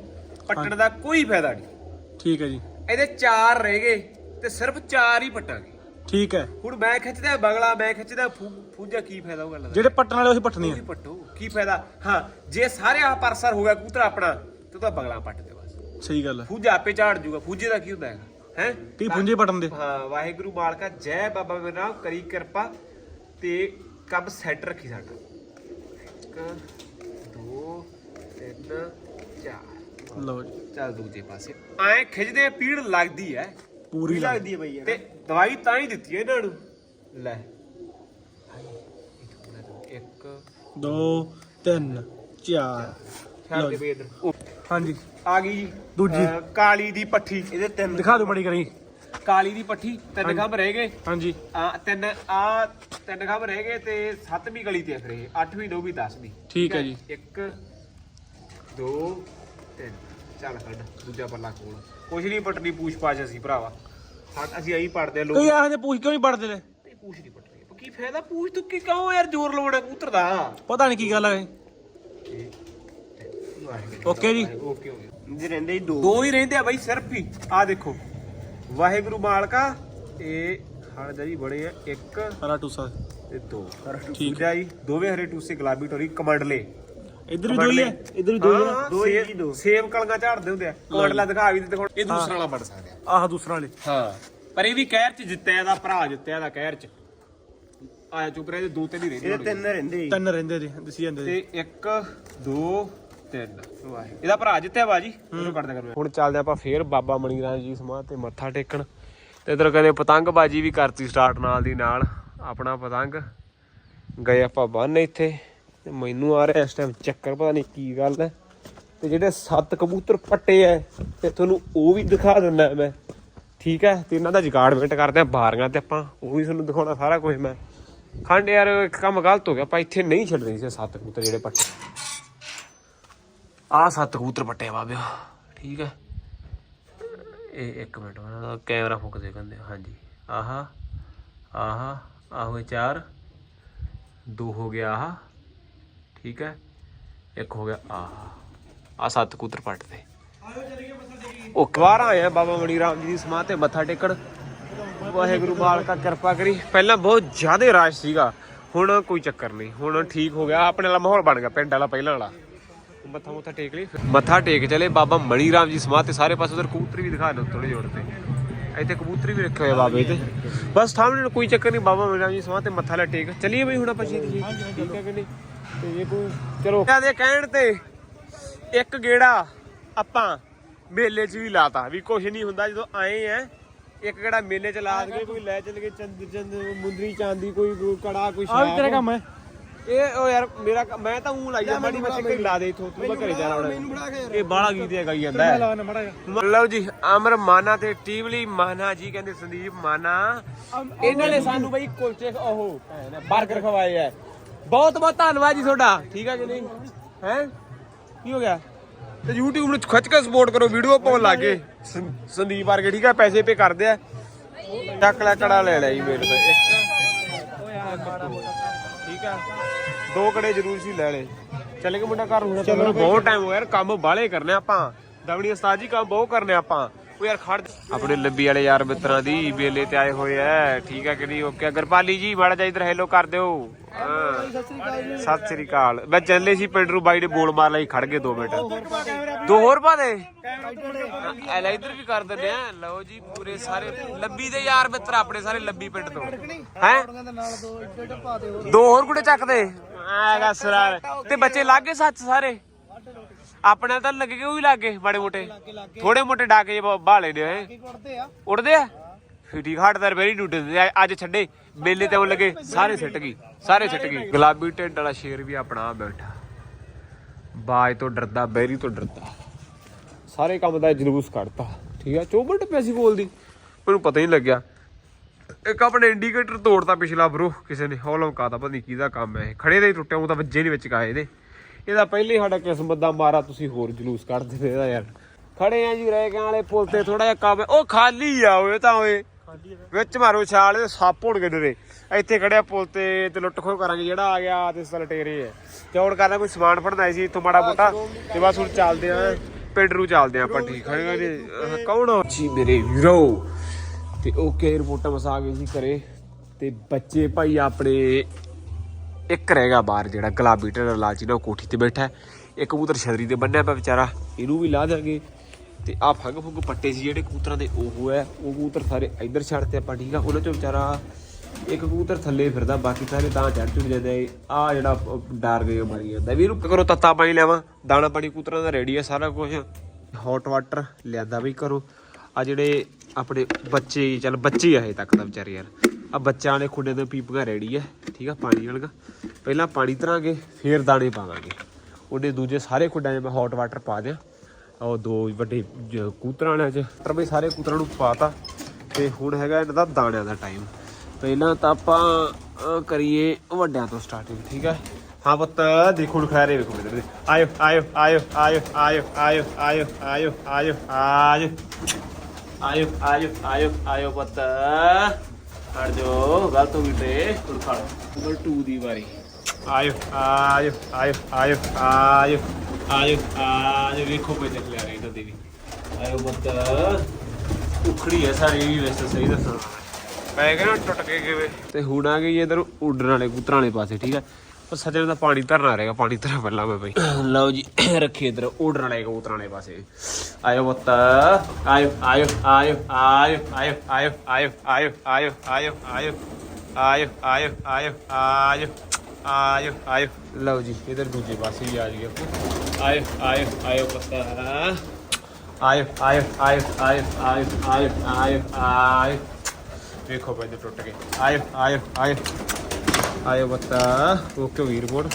ਪੱਟਣ ਦਾ ਕੋਈ ਫਾਇਦਾ ਨਹੀਂ। ਠੀਕ ਹੈ ਜੀ। ਇਹਦੇ ਚਾਰ ਰਹਿ ਗਏ ਤੇ ਸਿਰਫ ਚਾਰ ਹੀ ਪੱਟਾਂਗੇ। ਠੀਕ ਹੈ। ਹੁਣ ਮੈਂ ਖਿੱਚਦਾ ਬਗਲਾ ਮੈਂ ਖਿੱਚਦਾ ਫੂ- ਫੂਜਾ ਕੀ ਫਾਇਦਾ ਉਹ ਗੱਲ ਦਾ? ਜਿਹੜੇ ਪੱਟਣ ਵਾਲੇ ਉਹੀ ਪੱਟਣੀ ਪੱਟੋ ਕੀ ਫਾਇਦਾ? ਹਾਂ ਜੇ ਸਾਰੇ ਆ ਪਰਸਰ ਹੋ ਗਿਆ ਕਬੂਤਰ ਆਪਣਾ ਤੇ ਤਾਂ ਬਗਲਾ ਪੱਟ ਦੇ ਬਸ। ਸਹੀ ਗੱਲ ਹੈ। ਫੂਜਾ ਆਪੇ ਝਾੜ ਜੂਗਾ ਫੂਜੇ ਦਾ ਕੀ ਹੁੰਦਾ ਹੈਗਾ ਹੈ? ਤੀ ਪੁੰਜੇ ਪਟਣ ਦੇ। ਹਾਂ ਵਾਹਿਗੁਰੂ ਮਾਲਕਾ ਜੈ ਬਾਬਾ ਮੇਰੇ ਕਰੀ ਕਿਰਪਾ ਤੇ ਕੰਮ ਸੈੱਟ ਰੱਖੀ ਸਾਡਾ। 1 2 3 4 ਲਓ ਜੀ। ਚੱਲ ਦੂਜੇ ਪਾਸੇ। ਐ ਖਿੱਚਦੇ ਪੀੜ ਲੱਗਦੀ ਐ ਪੂਰੀ ਲੱਗ ਲੱਗਦੀ ਹੈ ਬਈ ਯਾਰ। ਤੇ ਦਵਾਈ ਤਾਂ ਹੀ ਦਿੱਤੀ ਐ ਇਹਨਾਂ ਨੂੰ। ਲੈ। ਇੱਕ 2 3 4 ਛੱਡ ਦੇ ਬਈ ਇਧਰ। ਹਾਂਜੀ। ਆ ਗਈ ਜੀ। ਦੂਜੀ। ਕਾਲੀ ਦੀ ਪੱਠੀ। ਇਹਦੇ ਤਿੰਨ। ਦਿਖਾ ਦਿਓ ਬੜੀ ਕਰੀ। ਕਾਲੀ ਦੀ ਪੱਠੀ ਤਿੰਨ ਖੰਭ ਰਹਿ ਗਏ। ਹਾਂਜੀ। ਆ ਤਿੰਨ ਆ ਤਿੰਨ ਖੰਭ ਰਹਿ ਗਏ ਤੇ ਸੱਤਵੀਂ ਗਲੀ ਤੇ ਫਿਰ ਇਹ। ਅੱਠਵੀਂ ਨੌਵੀਂ ਦਸਵੀਂ। ਠੀਕ ਹੈ ਜੀ। 1 2 3 ਚੱਲ ਕੱਢ। ਦੂਜਾ ਪੱਲਾ ਕੋਲ। ਕੁਛ ਨਹੀਂ ਪਟਣੀ ਪੂਛ ਪਾਛ ਅਸੀਂ ਭਰਾਵਾ। ਅਸੀਂ ਆਹੀ ਪੜਦੇ ਲੋਕ। ਕਈ ਆਹ ਦੇ ਪੁੱਛ ਕਿਉਂ ਨਹੀਂ ਪੜਦੇ ਨੇ ਨਹੀਂ ਪੂਛ ਨਹੀਂ ਪਟਣੀ ਕੀ ਫਾਇਦਾ ਪੂਛ ਤੂੰ ਕੀ ਕਹੋ ਯਾਰ ਜ਼ੋਰ ਲਾਉਣਾ ਕਬੂਤਰ ਦਾ ਪਤਾ ਨਹੀਂ ਕੀ ਗੱਲ ਹੈ ਓਕੇ ਜੀ। ਓਕੇ ਹੋ ਗਿਆ ਜੇ ਰਹਿੰਦੇ ਹੀ ਦੋ। ਦੋ ਹੀ ਰਹਿੰਦੇ ਆ ਬਾਈ ਸਿਰਫ ਹੀ। ਆ ਦੇਖੋ। ਵਾਹਿਗੁਰੂ ਮਾਲਕਾ ਇਹ ਹਰਦਾ ਜੀ ਬੜੇ ਆ ਇੱਕ ਹਰਾ ਟੂਸਾ। ਤੇ ਦੋ। ਠੀਕ ਦੂਜਾ ਜੀ ਦੋਵੇਂ ਹਰੇ ਟੂਸੇ ਗੁਲਾਬੀ ਟੋਰੀ ਕਮੰਡਲੇ। ਇੱਧਰ ਵੀ ਦੋ ਹੀ ਹੈ ਇੱਧਰ ਵੀ ਦੋ ਹੀ ਹੈ ਦੋ ਹੀ ਦੋ। ਸੇਬ ਕਲੀਆਂ ਝਾੜਦੇ ਹੁੰਦੇ ਆ। ਕਮੰਡਲਾ ਦਿਖਾ ਵੀ ਦਿੱਤੇ ਹੁਣ ਇਹ ਦੂਸਰਾ ਵਾਲਾ ਬਣ ਸਕਦੇ। ਆ ਆਹ ਦੂਸਰਾ ਵਾਲੇ। ਹਾਂ। ਪਰ ਇਹ ਵੀ ਕਹਿਰ ਚ ਜਿੱਤਿਆ ਇਹਦਾ ਭਰਾ ਜਿੱਤਿਆ ਇਹਦਾ ਕਹਿਰ ਚ। ਆਇਆ ਚੁੱਪ ਰਹੇ ਦੋ ਤਿੰਨ ਹੀ ਰਹਿੰਦੇ ਇਹਦੇ। ਤਿੰਨ ਰਹਿੰਦੇ ਤਿੰਨ ਰਹਿੰਦੇ ਜੀ ਦਸੀ ਜਾਂਦੇ ਜੀ। ਤੇ 1 2 3 ਇਹਦਾ ਭਰਾ ਜਿੱਤਿਆ ਬਾਜੀ? ਇਹਨੂੰ ਕੱਢ ਦੇ ਹੁਣ ਚੱਲਦੇ ਆਪਾਂ ਫੇਰ ਬਾਬਾ ਮਣੀ ਰਾਜ ਜੀ ਸਮਾਧ ਤੇ ਮੱਥਾ ਟੇਕਣ। ਤੇ ਇਧਰ ਕਹਿੰਦੇ ਪਤੰਗ ਬਾਜੀ ਵੀ ਕਰਤੀ ਸਟਾਰਟ ਨਾਲ ਦੀ ਨਾਲ। ਆਪਣਾ ਪਤੰਗ ਗਏ ਆਪਾਂ ਬੰਨ ਇੱਥੇ। ਤੇ ਮੈਨੂੰ ਆ ਰਿਹਾ ਇਸ ਟਾਈਮ ਚੱਕਰ, ਪਤਾ ਨਹੀਂ ਕੀ ਗੱਲ ਹੈ। ਤੇ ਜਿਹੜੇ ਸੱਤ ਕਬੂਤਰ ਪੱਟੇ ਐ, ਤੇ ਤੁਹਾਨੂੰ ਉਹ ਵੀ ਦਿਖਾ ਦਿੰਦਾ ਮੈਂ। ਠੀਕ ਹੈ, ਤੇ ਇਹਨਾਂ ਦਾ ਜਗਾੜਮੈਂਟ ਕਰਦੇ ਆ ਬਾਰੀਆਂ ਤੇ ਆਪਾਂ, ਉਹ ਵੀ ਤੁਹਾਨੂੰ ਦਿਖਾਉਣਾ ਸਾਰਾ ਕੁਝ ਮੈਂ। ਖੰਡ ਯਾਰ, ਇੱਕ ਕੰਮ ਗਲਤ ਹੋ ਗਿਆ, ਆਪਾਂ ਇੱਥੇ ਨਹੀਂ ਛੱਡਣੀ ਸੀ ਸੱਤ ਕਬੂਤਰ ਜਿਹੜੇ ਪੱਟੇ। ਆ ਸੱਤ ਕਬੂਤਰ ਪੱਟੇ ਆ ਬਾਬਿਓ, ਠੀਕ ਹੈ। ਇਹ ਇੱਕ ਮਿੰਟ ਉਹਨਾਂ ਦਾ ਕੈਮਰਾ ਫੁੱਕ ਦੇ ਕਹਿੰਦੇ ਹਾਂਜੀ। ਆਹਾ ਆਹਾ, ਆਹੋ ਇਹ ਚਾਰ। ਦੋ ਹੋ ਗਿਆ, ਆਹਾ। ਠੀਕ ਹੈ? ਇੱਕ ਹੋ ਗਿਆ ਆਹ ਆ ਸੱਤ ਕਬੂਤਰ ਪੱਟਦੇ ਉਹ ਕਵਾਰ ਆਏ ਆ ਬਾਬਾ ਮਣੀ ਰਾਮ ਜੀ ਦੀ ਸਮਾਧ ਤੇ, ਮੱਥਾ ਟੇਕਣ। ਵਾਹਿਗੁਰੂ ਮਾਲਕਾ, ਕਿਰਪਾ ਕਰੀ। ਪਹਿਲਾਂ ਬਹੁਤ ਜ਼ਿਆਦਾ ਰਾਸ਼ ਸੀਗਾ, ਹੁਣ ਕੋਈ ਚੱਕਰ ਨਹੀਂ। ਹੁਣ ਠੀਕ ਹੋ ਗਿਆ ਆਪਣੇ ਵਾਲਾ ਮਾਹੌਲ ਬਣ ਗਿਆ, ਪਿੰਡ ਵਾਲਾ, ਪਹਿਲਾਂ ਵਾਲਾ। ਮੱਥਾ ਮੁੱਥਾ ਟੇਕ ਲਈ ਮੱਥਾ ਟੇਕ ਚਲੇ, ਬਾਬਾ ਮਣੀ ਰਾਮ ਜੀ ਸਮਾਧ ਤੇ, ਸਾਰੇ ਪਾਸੇ ਉਧਰ ਕਬੂਤਰ ਵੀ ਦਿਖਾ ਦਿਓ ਥੋੜੇ ਜੋੜ ਤੇ ਇੱਥੇ ਕਬੂਤਰ ਵੀ ਰੱਖੇ ਹੋਏ ਬਾਬੇ ਤੇ ਬਸ ਸਾਹਮਣੇ ਨੂੰ ਕੋਈ ਚੱਕਰ ਨਹੀਂ, ਬਾਬਾ ਮਣੀ ਰਾਮ ਜੀ ਸਮਾਧ ਤੇ ਮੱਥਾ ਲੈ ਟੇਕ। ਚਲੀਏ ਬਈ ਹੁਣ ਆਪਾਂ ਛੇਤੀ ਠੀਕ ਹੈ ਕਿ ਨਹੀਂ? ਤੇ ਜੇ ਕੋਈ ਚਲੋ। ਦੇ ਕਹਿਣ ਤੇ ਇੱਕ ਗੇੜਾ ਆਪਾਂ ਮੇਲੇ 'ਚ ਵੀ ਲਾਤਾ ਵੀ ਕੁਝ ਨਹੀਂ ਹੁੰਦਾ ਜਦੋਂ ਆਏ ਆ ਇੱਕ ਗੇੜਾ ਮੇਲੇ 'ਚ ਲਾ ਦਗੇ ਕੋਈ ਲੈ ਚੱਲ ਕੇ ਚੰਦ ਚੰਦ ਮੁੰਦਰੀ ਚਾਂਦੀ ਕੋਈ ਕੋਈ ਕੜਾ ਕੋਈ ਆਹ ਵੀ ਤੇਰਾ ਕੰਮ ਹੈ। ਇਹ ਉਹ ਯਾਰ ਮੇਰਾ ਕ- ਮੈਂ ਤਾਂ ਉਹ ਲਾਈ ਜਾਂਦਾ ਨਹੀਂ ਮੈਂ ਲਾ ਦੇ ਇਥੋਂ ਤੂੰ ਮੈਂ ਘਰੇ ਜਾਣਾ ਹੁਣ। ਇਹ ਬਾਲਾ ਗੀਤ ਹੈ ਗਾਈ ਜਾਂਦਾ ਹੈ। ਮੜਾ ਜਾ ਲਓ ਜੀ ਅਮਰ ਮਾਨਾ ਤੇ ਟੀਵਲੀ ਮਾਨਾ ਜੀ ਕਹਿੰਦੇ ਸੰਦੀਪ ਮਾਨਾ। ਇਹਨਾਂ ਨੇ ਸਾਨੂੰ ਬਈ ਕੁਲਚੇ ਉਹ 버ਗਰ ਖਵਾਏ ਐ ਬਹੁਤ ਬਹੁਤ ਧੰਨਵਾਦ ਜੀ ਤੁਹਾਡਾ। ਠੀਕ ਹੈ ਕਿ ਨਹੀਂ? ਹੈ? ਕੀ ਹੋ ਗਿਆ? ਤੇ YouTube ਨੂੰ ਖਿੱਚ ਕੇ ਸਪੋਰਟ ਕਰੋ ਵੀਡੀਓ ਪਾਉਣ ਲੱਗੇ ਸੰਦੀਪ ਵਰਗੇ ਠੀਕ ਹੈ ਪੈਸੇ ਪੇ ਕਰਦੇ ਆ। ਚੱਕ ਲੈ ਕੜਾ ਲੈ ਲੈ ਜੀ ਮੇਰੇ ਤੋਂ। ਇੱਕ। ਠੀਕ ਆ? ਦੋ ਕੜੇ ਜ਼ਰੂਰ ਸੀ ਲੈ ਲੈ ਚੱਲ ਕੇ ਮੁੰਡਾ ਘਰ ਹੁਣ ਬਹੁਤ ਟਾਈਮ ਹੋ ਗਿਆ ਯਾਰ ਕੰਮ ਬਾਲੇ ਕਰਨੇ ਆਪਾਂ। ਦਵਣੀ ਉਸਤਾਦ ਜੀ ਕੰਮ ਬਹੁਤ ਕਰਨੇ ਆਪਾਂ। ਉਹ ਯਾਰ ਖੜ ਆਪਣੇ ਲੱਭੀ ਵਾਲੇ ਯਾਰ ਮਿੱਤਰਾਂ ਦੀ, ਵੇਲੇ ਤੇ ਆਏ ਹੋਏ ਐ। ਠੀਕ ਆ ਕਿ ਨਹੀਂ? ਓਕੇ, ਅਗਰਪਾਲੀ ਜੀ, ਮਾੜਾ ਜਿਹਾ ਇਧਰ ਹੈਲੋ ਕਰ ਦਿਓ। ਸਤਿ ਸ੍ਰੀ ਅਕਾਲ। ਮੈਂ ਚੱਲੇ ਸੀ ਪਿੰਡ ਨੂੰ, ਬਾਈ ਨੇ ਬੋਲ ਮਾਰ ਲਈ, ਖੜ ਗਏ 2 ਮਿੰਟ। ਦੋ ਹੋਰ ਪਾ ਦੇ। ਐ ਲੈ ਇਧਰ ਵੀ ਕਰ ਦਿੰਦੇ ਆ। ਲਓ ਜੀ, ਪੂਰੇ ਸਾਰੇ ਲੱਭੀ ਦੇ ਯਾਰ ਮਿੱਤਰ, ਆਪਣੇ ਸਾਰੇ ਲੱਭੀ ਪਿੰਡ ਤੋਂ। ਹੈ? ਦੋ ਹੋਰ ਕੁੜੇ ਚੱਕਦੇ ਆਗਾ ਸਰਾਰ ਤੇ ਬੱਚੇ ਲੱਗੇ ਸੱਚ ਸਾਰੇ? ਆਪਣੇ ਤਾਂ ਲੱਗੇ ਕਿ ਉਹ ਵੀ ਲੱਗੇ ਬੜੇ ਮੋਟੇ ਥੋੜੇ ਮੋਟੇ ਡਾਕੇ ਬਾਲੇ ਨੇ ਹੈ। ਉੜਦੇ ਆ। ਫਿੱਟੀ ਘਾਟਦਾਰ ਬੈਰੀ ਡੁੱਟਦੇ ਆ। ਅੱਜ ਛੱਡੇ ਮੇਲੇ ਤੇ ਉਹ ਲੱਗੇ ਸਾਰੇ ਸਿੱਟ ਗਈ ਸਾਰੇ ਸਿੱਟ ਗਈ। ਗੁਲਾਬੀ ਢਿੱਡ ਵਾਲਾ ਸ਼ੇਰ ਵੀ ਆਪਣਾ ਬੈਠਾ। ਬਾਜ ਤੋਂ ਡਰਦਾ ਬੈਰੀ ਤੋਂ ਡਰਦਾ। ਸਾਰੇ ਕੰਮ ਦਾ ਜਲੂਸ ਕੱਢਤਾ। ਠੀਕ ਆ ਚੋਬਟ ਪੈਸੀ ਬੋਲਦੀ ਮੈਨੂੰ ਪਤਾ ਹੀ ਨਹੀਂ ਲੱਗਿਆ। ਇੱਕ ਆਪਣੇ ਇੰਡੀਕੇਟਰ ਤੋੜਤਾ ਪਿਛਲਾ ਬਰੋ ਕਿਸੇ ਨੇ। ਹੌਲਮ ਕਾਤਾ ਪਤਾ ਨਹੀਂ ਕਿਹਦਾ ਕੰਮ ਹੈ ਖੜੇ ਦਾ ਹੀ ਟੁੱਟਿਆ ਉਹ ਤਾਂ ਵੱਜੇ ਨਹੀਂ ਵਿੱਚ ਕਾਏ ਇਹਦੇ ਇਹਦਾ ਪਹਿਲੇ ਸਾਡਾ ਕਿਸਮਤ ਦਾ ਮਾਰਾ ਤੁਸੀਂ ਹੋਰ ਜਲੂਸ ਕੱਢਦੇ ਪਏ ਇਹਦਾ ਯਾਰ। ਖੜੇ ਆ ਜੀ ਰਹਿ ਗਏ ਵਾਲੇ ਪੁਲ ਤੇ ਥੋੜਾ ਜਿਹਾ ਕੰਮ। ਉਹ ਖਾਲੀ ਆ ਓਏ ਤਾਂ ਓਏ। ਵਿੱਚ ਮਾਰੋ ਛਾਲ ਤੇ ਸੱਪ ਹੋਣਗੇ ਡਰੇ। ਇੱਥੇ ਖੜਿਆ ਪੁਲ ਤੇ ਤੇ ਲੁੱਟ ਖੋ ਕਰਾਂਗੇ। ਜਿਹੜਾ ਆ ਗਿਆ ਤੇ ਸਲਟੇਰੇ ਹੈ ਚੌੜ ਕਰਨਾ ਕੋਈ ਸਮਾਨ ਫੜਨਾ ਸੀ ਇੱਥੋਂ ਮਾੜਾ ਮੋਟਾ। ਤੇ ਬਸ ਹੁਣ ਚੱਲਦੇ ਆ। ਪਿੰਡ ਨੂੰ ਚੱਲਦੇ ਆ ਆਪਾਂ ਠੀਕ ਖੜੇ ਨੇ ਕੌਣ ਹੋ ਜੀ ਮੇਰੇ ਵੀਰੋ। ਤੇ ਓਕੇ ਰਿਪੋਰਟਾਂ ਮਸਾ ਆ ਗਈ ਸੀ ਘਰੇ। ਤੇ ਬੱਚੇ ਭਾਈ ਆਪਣੇ ਇੱਕ ਰਹਿ ਗਿਆ ਬਾਹਰ ਜਿਹੜਾ ਗੁਲਾਬੀ ਢੱਡ ਲਾਲਚੀ ਨਾਲ ਉਹ ਕੋਠੀ ਤੇ ਬੈਠਾ ਹੈ। ਇੱਕ ਕਬੂਤਰ ਛਤਰੀ ਤੇ ਬੰਨਿਆ ਪਿਆ ਵਿਚਾਰਾ, ਇਹਨੂੰ ਵੀ ਲਾ ਦਾਂਗੇ ਤੇ ਆ ਫੰਗ ਫੁੱਗ ਪੱਟੇ ਸੀ ਜਿਹੜੇ ਕਬੂਤਰਾਂ ਦੇ, ਉਹ ਹੈ। ਉਹ ਕਬੂਤਰ ਸਾਰੇ ਇੱਧਰ ਛੱਡਤੇ ਆਪਾਂ ਠੀਕ ਆ ਉਹਨਾਂ ਚੋਂ ਵਿਚਾਰਾ ਇੱਕ ਕਬੂਤਰ ਥੱਲੇ ਫਿਰਦਾ, ਬਾਕੀ ਸਾਰੇ ਤਾਂ ਚੜ ਚੁੜ ਜਾਂਦੇ ਆ। ਜਿਹੜਾ ਡਰ ਗਏ ਮਰੀ ਜਾਂਦਾ ਇਹਨੂੰ ਕਰੋ ਤੱਤਾ ਪਾਣੀ ਲੈਵਾਂ ਦਾਣਾ ਪਾਣੀ ਕਬੂਤਰਾਂ ਦਾ ਰੈਡੀ ਆ ਸਾਰਾ ਕੁਝ ਹੌਟ ਵਾਟਰ ਲਿਆਂਦਾ ਵੀ ਕਰੋ ਆ ਜਿਹੜੇ ਆਪਣੇ ਬੱਚੇ, ਚੱਲ ਬੱਚੇ ਆ ਹਜੇ ਤੱਕ ਦਾ ਵਿਚਾਰੇ ਯਾਰ। ਆ ਬੱਚਿਆਂ ਦੇ ਖੁੱਡੇ ਦੇ ਪੀਪੀਆਂ ਰੈਡੀ ਹੈ ਠੀਕ ਆ ਪਾਣੀ ਵਾਲੀਆਂ ਪਹਿਲਾਂ ਪਾਣੀ ਧਰਾਂਗੇ ਫੇਰ ਦਾਣੇ ਪਾਵਾਂਗੇ ਉਹਦੇ ਦੂਜੇ ਸਾਰੇ ਖੁੱਡਾਂ 'ਚ ਮੈਂ ਹੌਟ ਵਾਟਰ ਪਾ ਦਿਆਂ ਉਹ ਦੋ ਵੱਡੇ ਕੂਤਰਾਂ ਨੇ ਅੱਜ ਪਰ ਬਈ ਸਾਰੇ ਕੂਤਰਾਂ ਨੂੰ ਪਾਤਾ ਤੇ ਹੁਣ ਹੈਗਾ ਇਹਨਾਂ ਦਾ ਦਾਣਿਆਂ ਦਾ ਟਾਈਮ ਪਹਿਲਾਂ ਤਾਂ ਆਪਾਂ ਕਰੀਏ ਵੱਡਿਆਂ ਤੋਂ ਸਟਾਰਟਿੰਗ ਠੀਕ ਹੈ ਹਾਂ ਪੁੱਤ ਦੇਖੋ ਹੁਣ ਖੈਰੇ ਵੇਖੋ ਮੇਰੇ ਦੇ ਆਇਓ ਆਇਓ ਆਇਓ ਆਇਓ ਆਇਓ ਆਇਓ ਆਇਓ ਆਇਓ ਆਇਓ ਆਇਓ ਆਇਓ ਆਇਓ ਆਇਓ ਆਇਓ ਪੁੱਤ ਹਟ ਜੋ ਗਲਤ ਹੋ ਗਈ ਤੇ ਖੜ। ਨੰਬਰ 2 ਦੀ ਵਾਰੀ। ਆਇਓ ਆਇਓ ਆਇਓ ਆਇਓ ਆਇਓ ਆਇਓ ਆਇਓ ਵੇਖੋ ਕੋਈ ਚੱਕ ਲਿਆ ਇਹਨਾਂ ਦੀ ਵੀ ਆਇਓ ਪੁੱਤ। ਉਖੜੀ ਹੈ ਸਾਰੀ ਵੀ ਵੈਸੇ ਸਹੀ ਦੱਸਾਂ। ਪੈ ਗਏ ਨਾ ਟੁੱਟ ਕੇ ਕਿਵੇਂ? ਤੇ ਹੁਣ ਆ ਗਈ ਇਧਰ ਉੱਡਣ ਵਾਲੇ ਕਬੂਤਰਾਂ ਵਾਲੇ ਪਾਸੇ ਠੀਕ ਹੈ ਪਰ ਸੱਜਣ ਦਾ ਪਾਣੀ ਧਰਨਾ ਰਹੇਗਾ ਪਾਣੀ ਧਰਾਂ ਪਹਿਲਾਂ ਮੈਂ ਬਈ ਲਓ ਜੀ ਰੱਖੀ ਇਧਰ ਉੱਡਣ ਵਾਲੇ ਕਬੂਤਰਾਂ ਵਾਲੇ ਪਾਸੇ ਆਇਓ ਪੁੱਤ ਆਇਓ ਆਇਓ ਆਇਓ ਆਇਓ ਆਇਓ ਆਇਓ ਆਇਓ ਆਇਓ ਆਇਓ ਆਇਓ ਆਇਓ ਆਇਓ ਆਇਓ ਆਇਓ ਆਇਓ ਆਇਓ ਆਇਓ ਲਓ ਜੀ ਇਧਰ ਦੂਜੇ ਪਾਸੇ ਵੀ ਆ ਜੀ ਆਪੋ ਆਇਓ ਆਇਓ ਆਇਓ ਪੁੱਤ ਆਇਓ ਆਇਓ ਆਇਓ ਆਇਓ ਆਇਓ ਆਇਓ ਆਇਓ ਆਇਓ ਵੇਖੋ ਬੰਦੇ ਟੁੱਟ ਗਏ ਆਇਓ ਆਇਓ ਆਇਓ ਆਇਓ ਬੱਤਾ। ਓਕੇ ਵੀਰ ਕੋਡ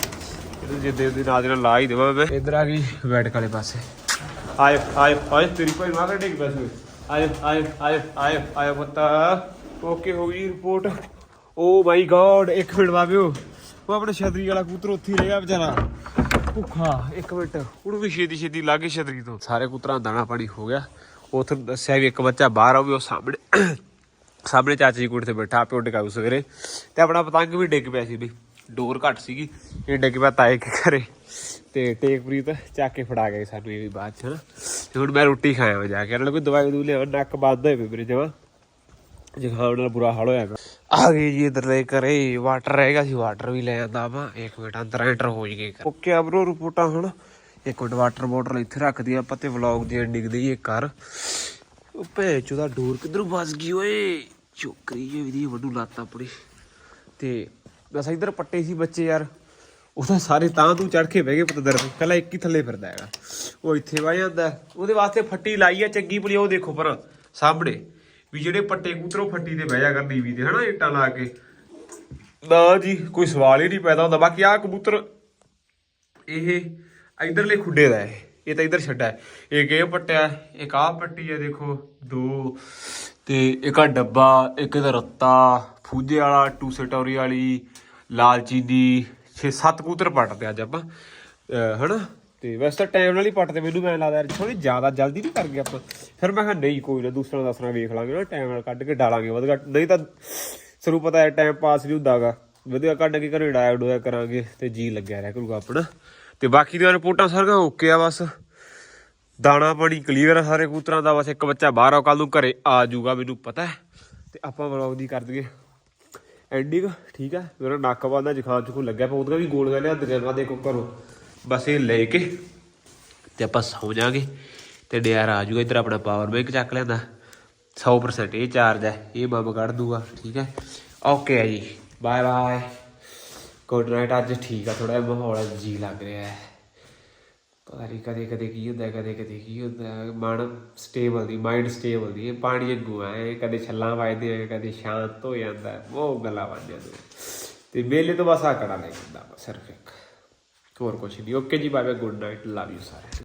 ਇਹਦੇ ਜਿੱਦੇ ਦੇ ਨਾਲ ਨਾਲ ਲਾ ਹੀ ਦੇਵਾ ਮੈਂ। ਇਧਰ ਆ ਗਈ ਬੈਠਕ ਵਾਲੇ ਪਾਸੇ। ਆਇਓ ਆਇਓ ਆਇਓ ਤੇਰੀ ਭਾਈ ਮਾਰ ਕੇ ਡਿੱਗ ਪੈਸੇ ਆਇਓ ਆਇਓ ਆਇਓ ਆਇਓ ਆਇਓ ਬੱਤਾ। ਓਕੇ ਹੋ ਗਈ ਰਿਪੋਰਟ। ਓ ਮਾਈ ਗॉड ਇੱਕ ਮਿੰਟ ਬਾਬਿਓ। ਉਹ ਆਪਣੇ ਛਤਰੀ ਵਾਲਾ ਕਬੂਤਰ ਉੱਥੇ ਹੀ ਰਹਿ ਗਿਆ ਵਿਚਾਰਾ। ਭੁੱਖਾ ਇੱਕ ਮਿੰਟ। ਉਹਨੂੰ ਵੀ ਛੇਤੀ ਛੇਤੀ ਲਾ ਕੇ ਛਤਰੀ ਤੋਂ। ਸਾਰੇ ਕਬੂਤਰਾਂ ਦਾ ਦਾਣਾ ਪਾਣੀ ਹੋ ਗਿਆ। ਉਥੇ ਦੱਸਿਆ ਵੀ ਇੱਕ ਬੱਚਾ ਬਾਹਰ ਆ ਵੀ ਉਹ ਸਾਹਮਣੇ ਸਾਹਮਣੇ ਚਾਚੀ ਦੀ ਕੁੜੀ ਤੇ ਬੈਠਾ, ਆਪੇ ਉੱਡ ਗਿਆ ਸਵੇਰੇ। ਤੇ ਆਪਣਾ ਪਤੰਗ ਵੀ ਡਿੱਗ ਪਿਆ ਸੀ ਬਈ ਡੋਰ ਘੱਟ ਸੀਗੀ, ਇਹ ਡਿੱਗ ਪਿਆ ਤਾਏ ਕੇ ਘਰੇ। ਤੇ ਟੇਕਪ੍ਰੀਤ ਚੱਕ ਕੇ ਫੜਾ ਗਏ ਸਾਨੂੰ, ਇਹ ਵੀ ਬਾਅਦ ਚ, ਹਨਾ। ਤੇ ਹੁਣ ਮੈਂ ਰੋਟੀ ਖਾਇਆ ਵਾ ਜਾ ਕੇ, ਨਾਲ ਕੋਈ ਦਵਾਈ ਦੂ ਲਿਆ ਨੱਕ ਬੰਦ ਹੋਏ ਪਏ ਮੇਰੇ ਜਮਾ। ਜਖਾਉਣ ਨਾਲ ਬੁਰਾ ਹਾਲ ਹੋਇਆ ਪਿਆ। ਆ ਗਏ ਜੀ ਇਧਰ ਲੈ ਕਰੇ ਵਾਟਰ ਰਹੇਗਾ ਸੀ ਵਾਟਰ ਵੀ ਲੈ ਆਂਦਾ ਵਾ। ਇੱਕ ਮਿੰਟ ਅੰਦਰ ਐਂਟਰ ਹੋ ਜਗੇ ਓਕੇ ਆ ਰਿਪੋਰਟਾਂ ਹੁਣ। ਇੱਕ ਮਿੰਟ ਵਾਟਰ ਬੋਟਲ ਇੱਥੇ ਰੱਖਦੀ ਆ, ਆਪਾਂ ਤੇ ਵਲੌਗ ਦੀ ਐਂਡਿੰਗ ਦੀ ਇਹ ਕਰ ਉਹ ਭੇਚ ਉਹਦਾ ਡੋਰ ਕਿੱਧਰੋਂ ਫਸ ਗਈ ਓਏ? ਚੋਕਰੀ ਜੇ ਵੀ ਵੱਡੂ ਲੱਤ ਆਪਣੀ। ਤੇ ਬਸ ਇਧਰ ਪੱਟੇ ਸੀ ਬੱਚੇ ਯਾਰ। ਉਹ ਸਾਰੇ ਤਾਂ ਤੂੰ ਚੜ ਕੇ ਬਹਿ ਗਏ ਪਤਦਰ ਤੇ। ਕੱਲਾ ਇੱਕ ਹੀ ਥੱਲੇ ਫਿਰਦਾ ਹੈਗਾ। ਉਹ ਇੱਥੇ ਵਾ ਜਾਂਦਾ ਉਹਦੇ ਵਾਸਤੇ ਫੱਟੀ ਲਾਈ ਆ ਚੰਗੀ ਭਲੀ, ਉਹ ਦੇਖੋ ਪਰ ਸਾਹਮਣੇ। ਵੀ ਜਿਹੜੇ ਪੱਟੇ ਕੂਤਰੋਂ ਫੱਟੀ ਤੇ ਬਹਿ ਜਾ ਕਰ ਵੀ ਤੇ, ਹਨਾ, ਇੱਟਾਂ ਲਾ ਕੇ। ਨਾ ਜੀ, ਕੋਈ ਸਵਾਲ ਹੀ ਨਹੀਂ ਪੈਦਾ ਹੁੰਦਾ। ਬਾਕੀ ਆ ਕਬੂਤਰ, ਇਹ ਇਧਰਲੇ ਖੁੱਡੇ ਦਾ ਹੈ। ਇਹ ਤਾਂ ਇਧਰ ਛੱਡਾ ਇਹ ਇੱਕ ਪੱਟਿਆ, ਇੱਕ ਆਹ ਪੱਟੀ ਹੈ, ਦੇਖੋ, ਦੋ ਤੇ ਇੱਕ ਆ ਡੱਬਾ, ਇੱਕ ਇਹਦਾ ਰੱਤਾ, ਫੂਜੇ ਵਾਲਾ ਟੂਸੇ ਟੌਰੀ ਵਾਲੀ ਲਾਲਚੀਨੀ 6-7 ਕੂਤਰ ਪੱਟਦੇ ਅੱਜ ਆਪਾਂ। ਅਹ ਹਨਾ? ਤੇ ਵੈਸੇ ਤਾਂ ਟਾਈਮ ਨਾਲ ਹੀ ਪੱਟਦੇ, ਮੈਨੂੰ ਮੈਂ ਲੱਗਦਾ ਯਾਰ ਥੋੜੀ ਜ਼ਿਆਦਾ ਜਲਦੀ ਨਹੀਂ ਕਰ ਗਏ ਆਪਾਂ। ਫਿਰ ਮੈਂ ਕਿਹਾ ਨਹੀਂ, ਕੋਈ ਨਾ, ਦੂਸਰਾ ਦਸਣਾ ਵੇਖ ਲਾਂਗੇ ਨਾ ਟਾਈਮ ਨਾਲ ਕੱਢ ਕੇ ਡਾਲਾਂਗੇ ਵਧ ਘੱਟ। ਨਹੀਂ ਤਾਂ ਸਾਨੂੰ ਪਤਾ ਹੈ ਟਾਈਮ ਪਾਸ ਨਹੀਂ ਹੁੰਦਾਗਾ। ਵਧੀਆ ਕੱਢ ਕੇ ਘਰੇ ਡਾਇਆ ਡੋਇਆ ਕਰਾਂਗੇ ਤੇ ਜੀ ਲੱਗਿਆ ਰਹਿ ਕਰੂਗਾ ਆਪਣਾ। ਤੇ ਬਾਕੀ ਦੀਆਂ ਰਿਪੋਰਟਾਂ ਸਾਰੀਆਂ ਓਕੇ ਆ ਬਸ। ਦਾਣਾ ਪਾਣੀ ਕਲੀਅਰ ਆ ਸਾਰੇ ਕੂਤਰਾਂ ਦਾ, ਬਸ ਇੱਕ ਬੱਚਾ ਬਾਹਰ ਆ ਕੱਲ ਨੂੰ ਘਰੇ ਆ ਜਾਊਗਾ, ਮੈਨੂੰ ਪਤਾ ਹੈ। ਤੇ ਆਪਾਂ ਵਲੌਗ ਦੀ ਕਰ ਦਈਏ। ਐਂਡਿੰਗ ਠੀਕ ਹੈ? ਮੇਰਾ ਨੱਕ ਬੰਦਾ ਜ਼ੁਕਾਮ ਚੁਕੂ ਲੱਗਿਆ ਪਿਆ, ਉਹਦਾ ਵੀ ਗੋਲੀਆਂ ਲਿਆ ਦਗਾਂ ਦੇਖੋ ਘਰੋਂ। ਬਸ ਇਹ ਲੈ ਕੇ ਤੇ ਆਪਾਂ ਸੌ ਜਾਾਂਗੇ ਤੇ ਡਿਆਰ ਆ ਜਾਊਗਾ, ਇੱਧਰ ਆਪਣਾ ਪਾਵਰ ਬੈਂਕ ਚੱਕ ਲੈਂਦਾ। 100% ਇਹ ਚਾਰਜ ਹੈ, ਇਹ ਬੰਬ ਕੱਢ ਦੂਗਾ, ਠੀਕ ਹੈ? ਓਕੇ ਹੈ ਜੀ ਬਾਏ ਬਾਏ ਗੁੱਡ ਨਾਈਟ ਅੱਜ ਠੀਕ ਆ ਥੋੜਾ ਮਾਹੌਲ ਜੀ ਲੱਗ ਰਿਹਾ ਹੈ। ਪਤਾ ਨਹੀਂ ਕਦੇ ਕਦੇ ਕੀ ਹੁੰਦਾ ਕਦੇ ਕਦੇ ਕੀ ਹੁੰਦਾ ਮਨ ਸਟੇਬਲ ਦੀ ਮਾਈਂਡ ਸਟੇਬਲ ਦੀ ਇਹ ਪਾਣੀ ਵਾਂਗੂ ਹੈ ਕਦੇ ਛੱਲਾਂ ਵੱਜਦੇ ਆ ਕਦੇ ਸ਼ਾਂਤ ਹੋ ਜਾਂਦਾ ਹੈ, ਉਹ ਗੱਲਾਂ ਬਣ ਜਾਂਦੀਆਂ ਤੇ ਮੇਲੇ ਤੋਂ ਬਸ ਆਕੜਾ ਕੜਾ ਲੈ ਜਾਂਦਾ ਸਿਰਫ ਇੱਕ। ਹੋਰ ਕੁਛ ਨਹੀਂ ਓਕੇ ਜੀ bye bye good night love you ਸਾਰੇ।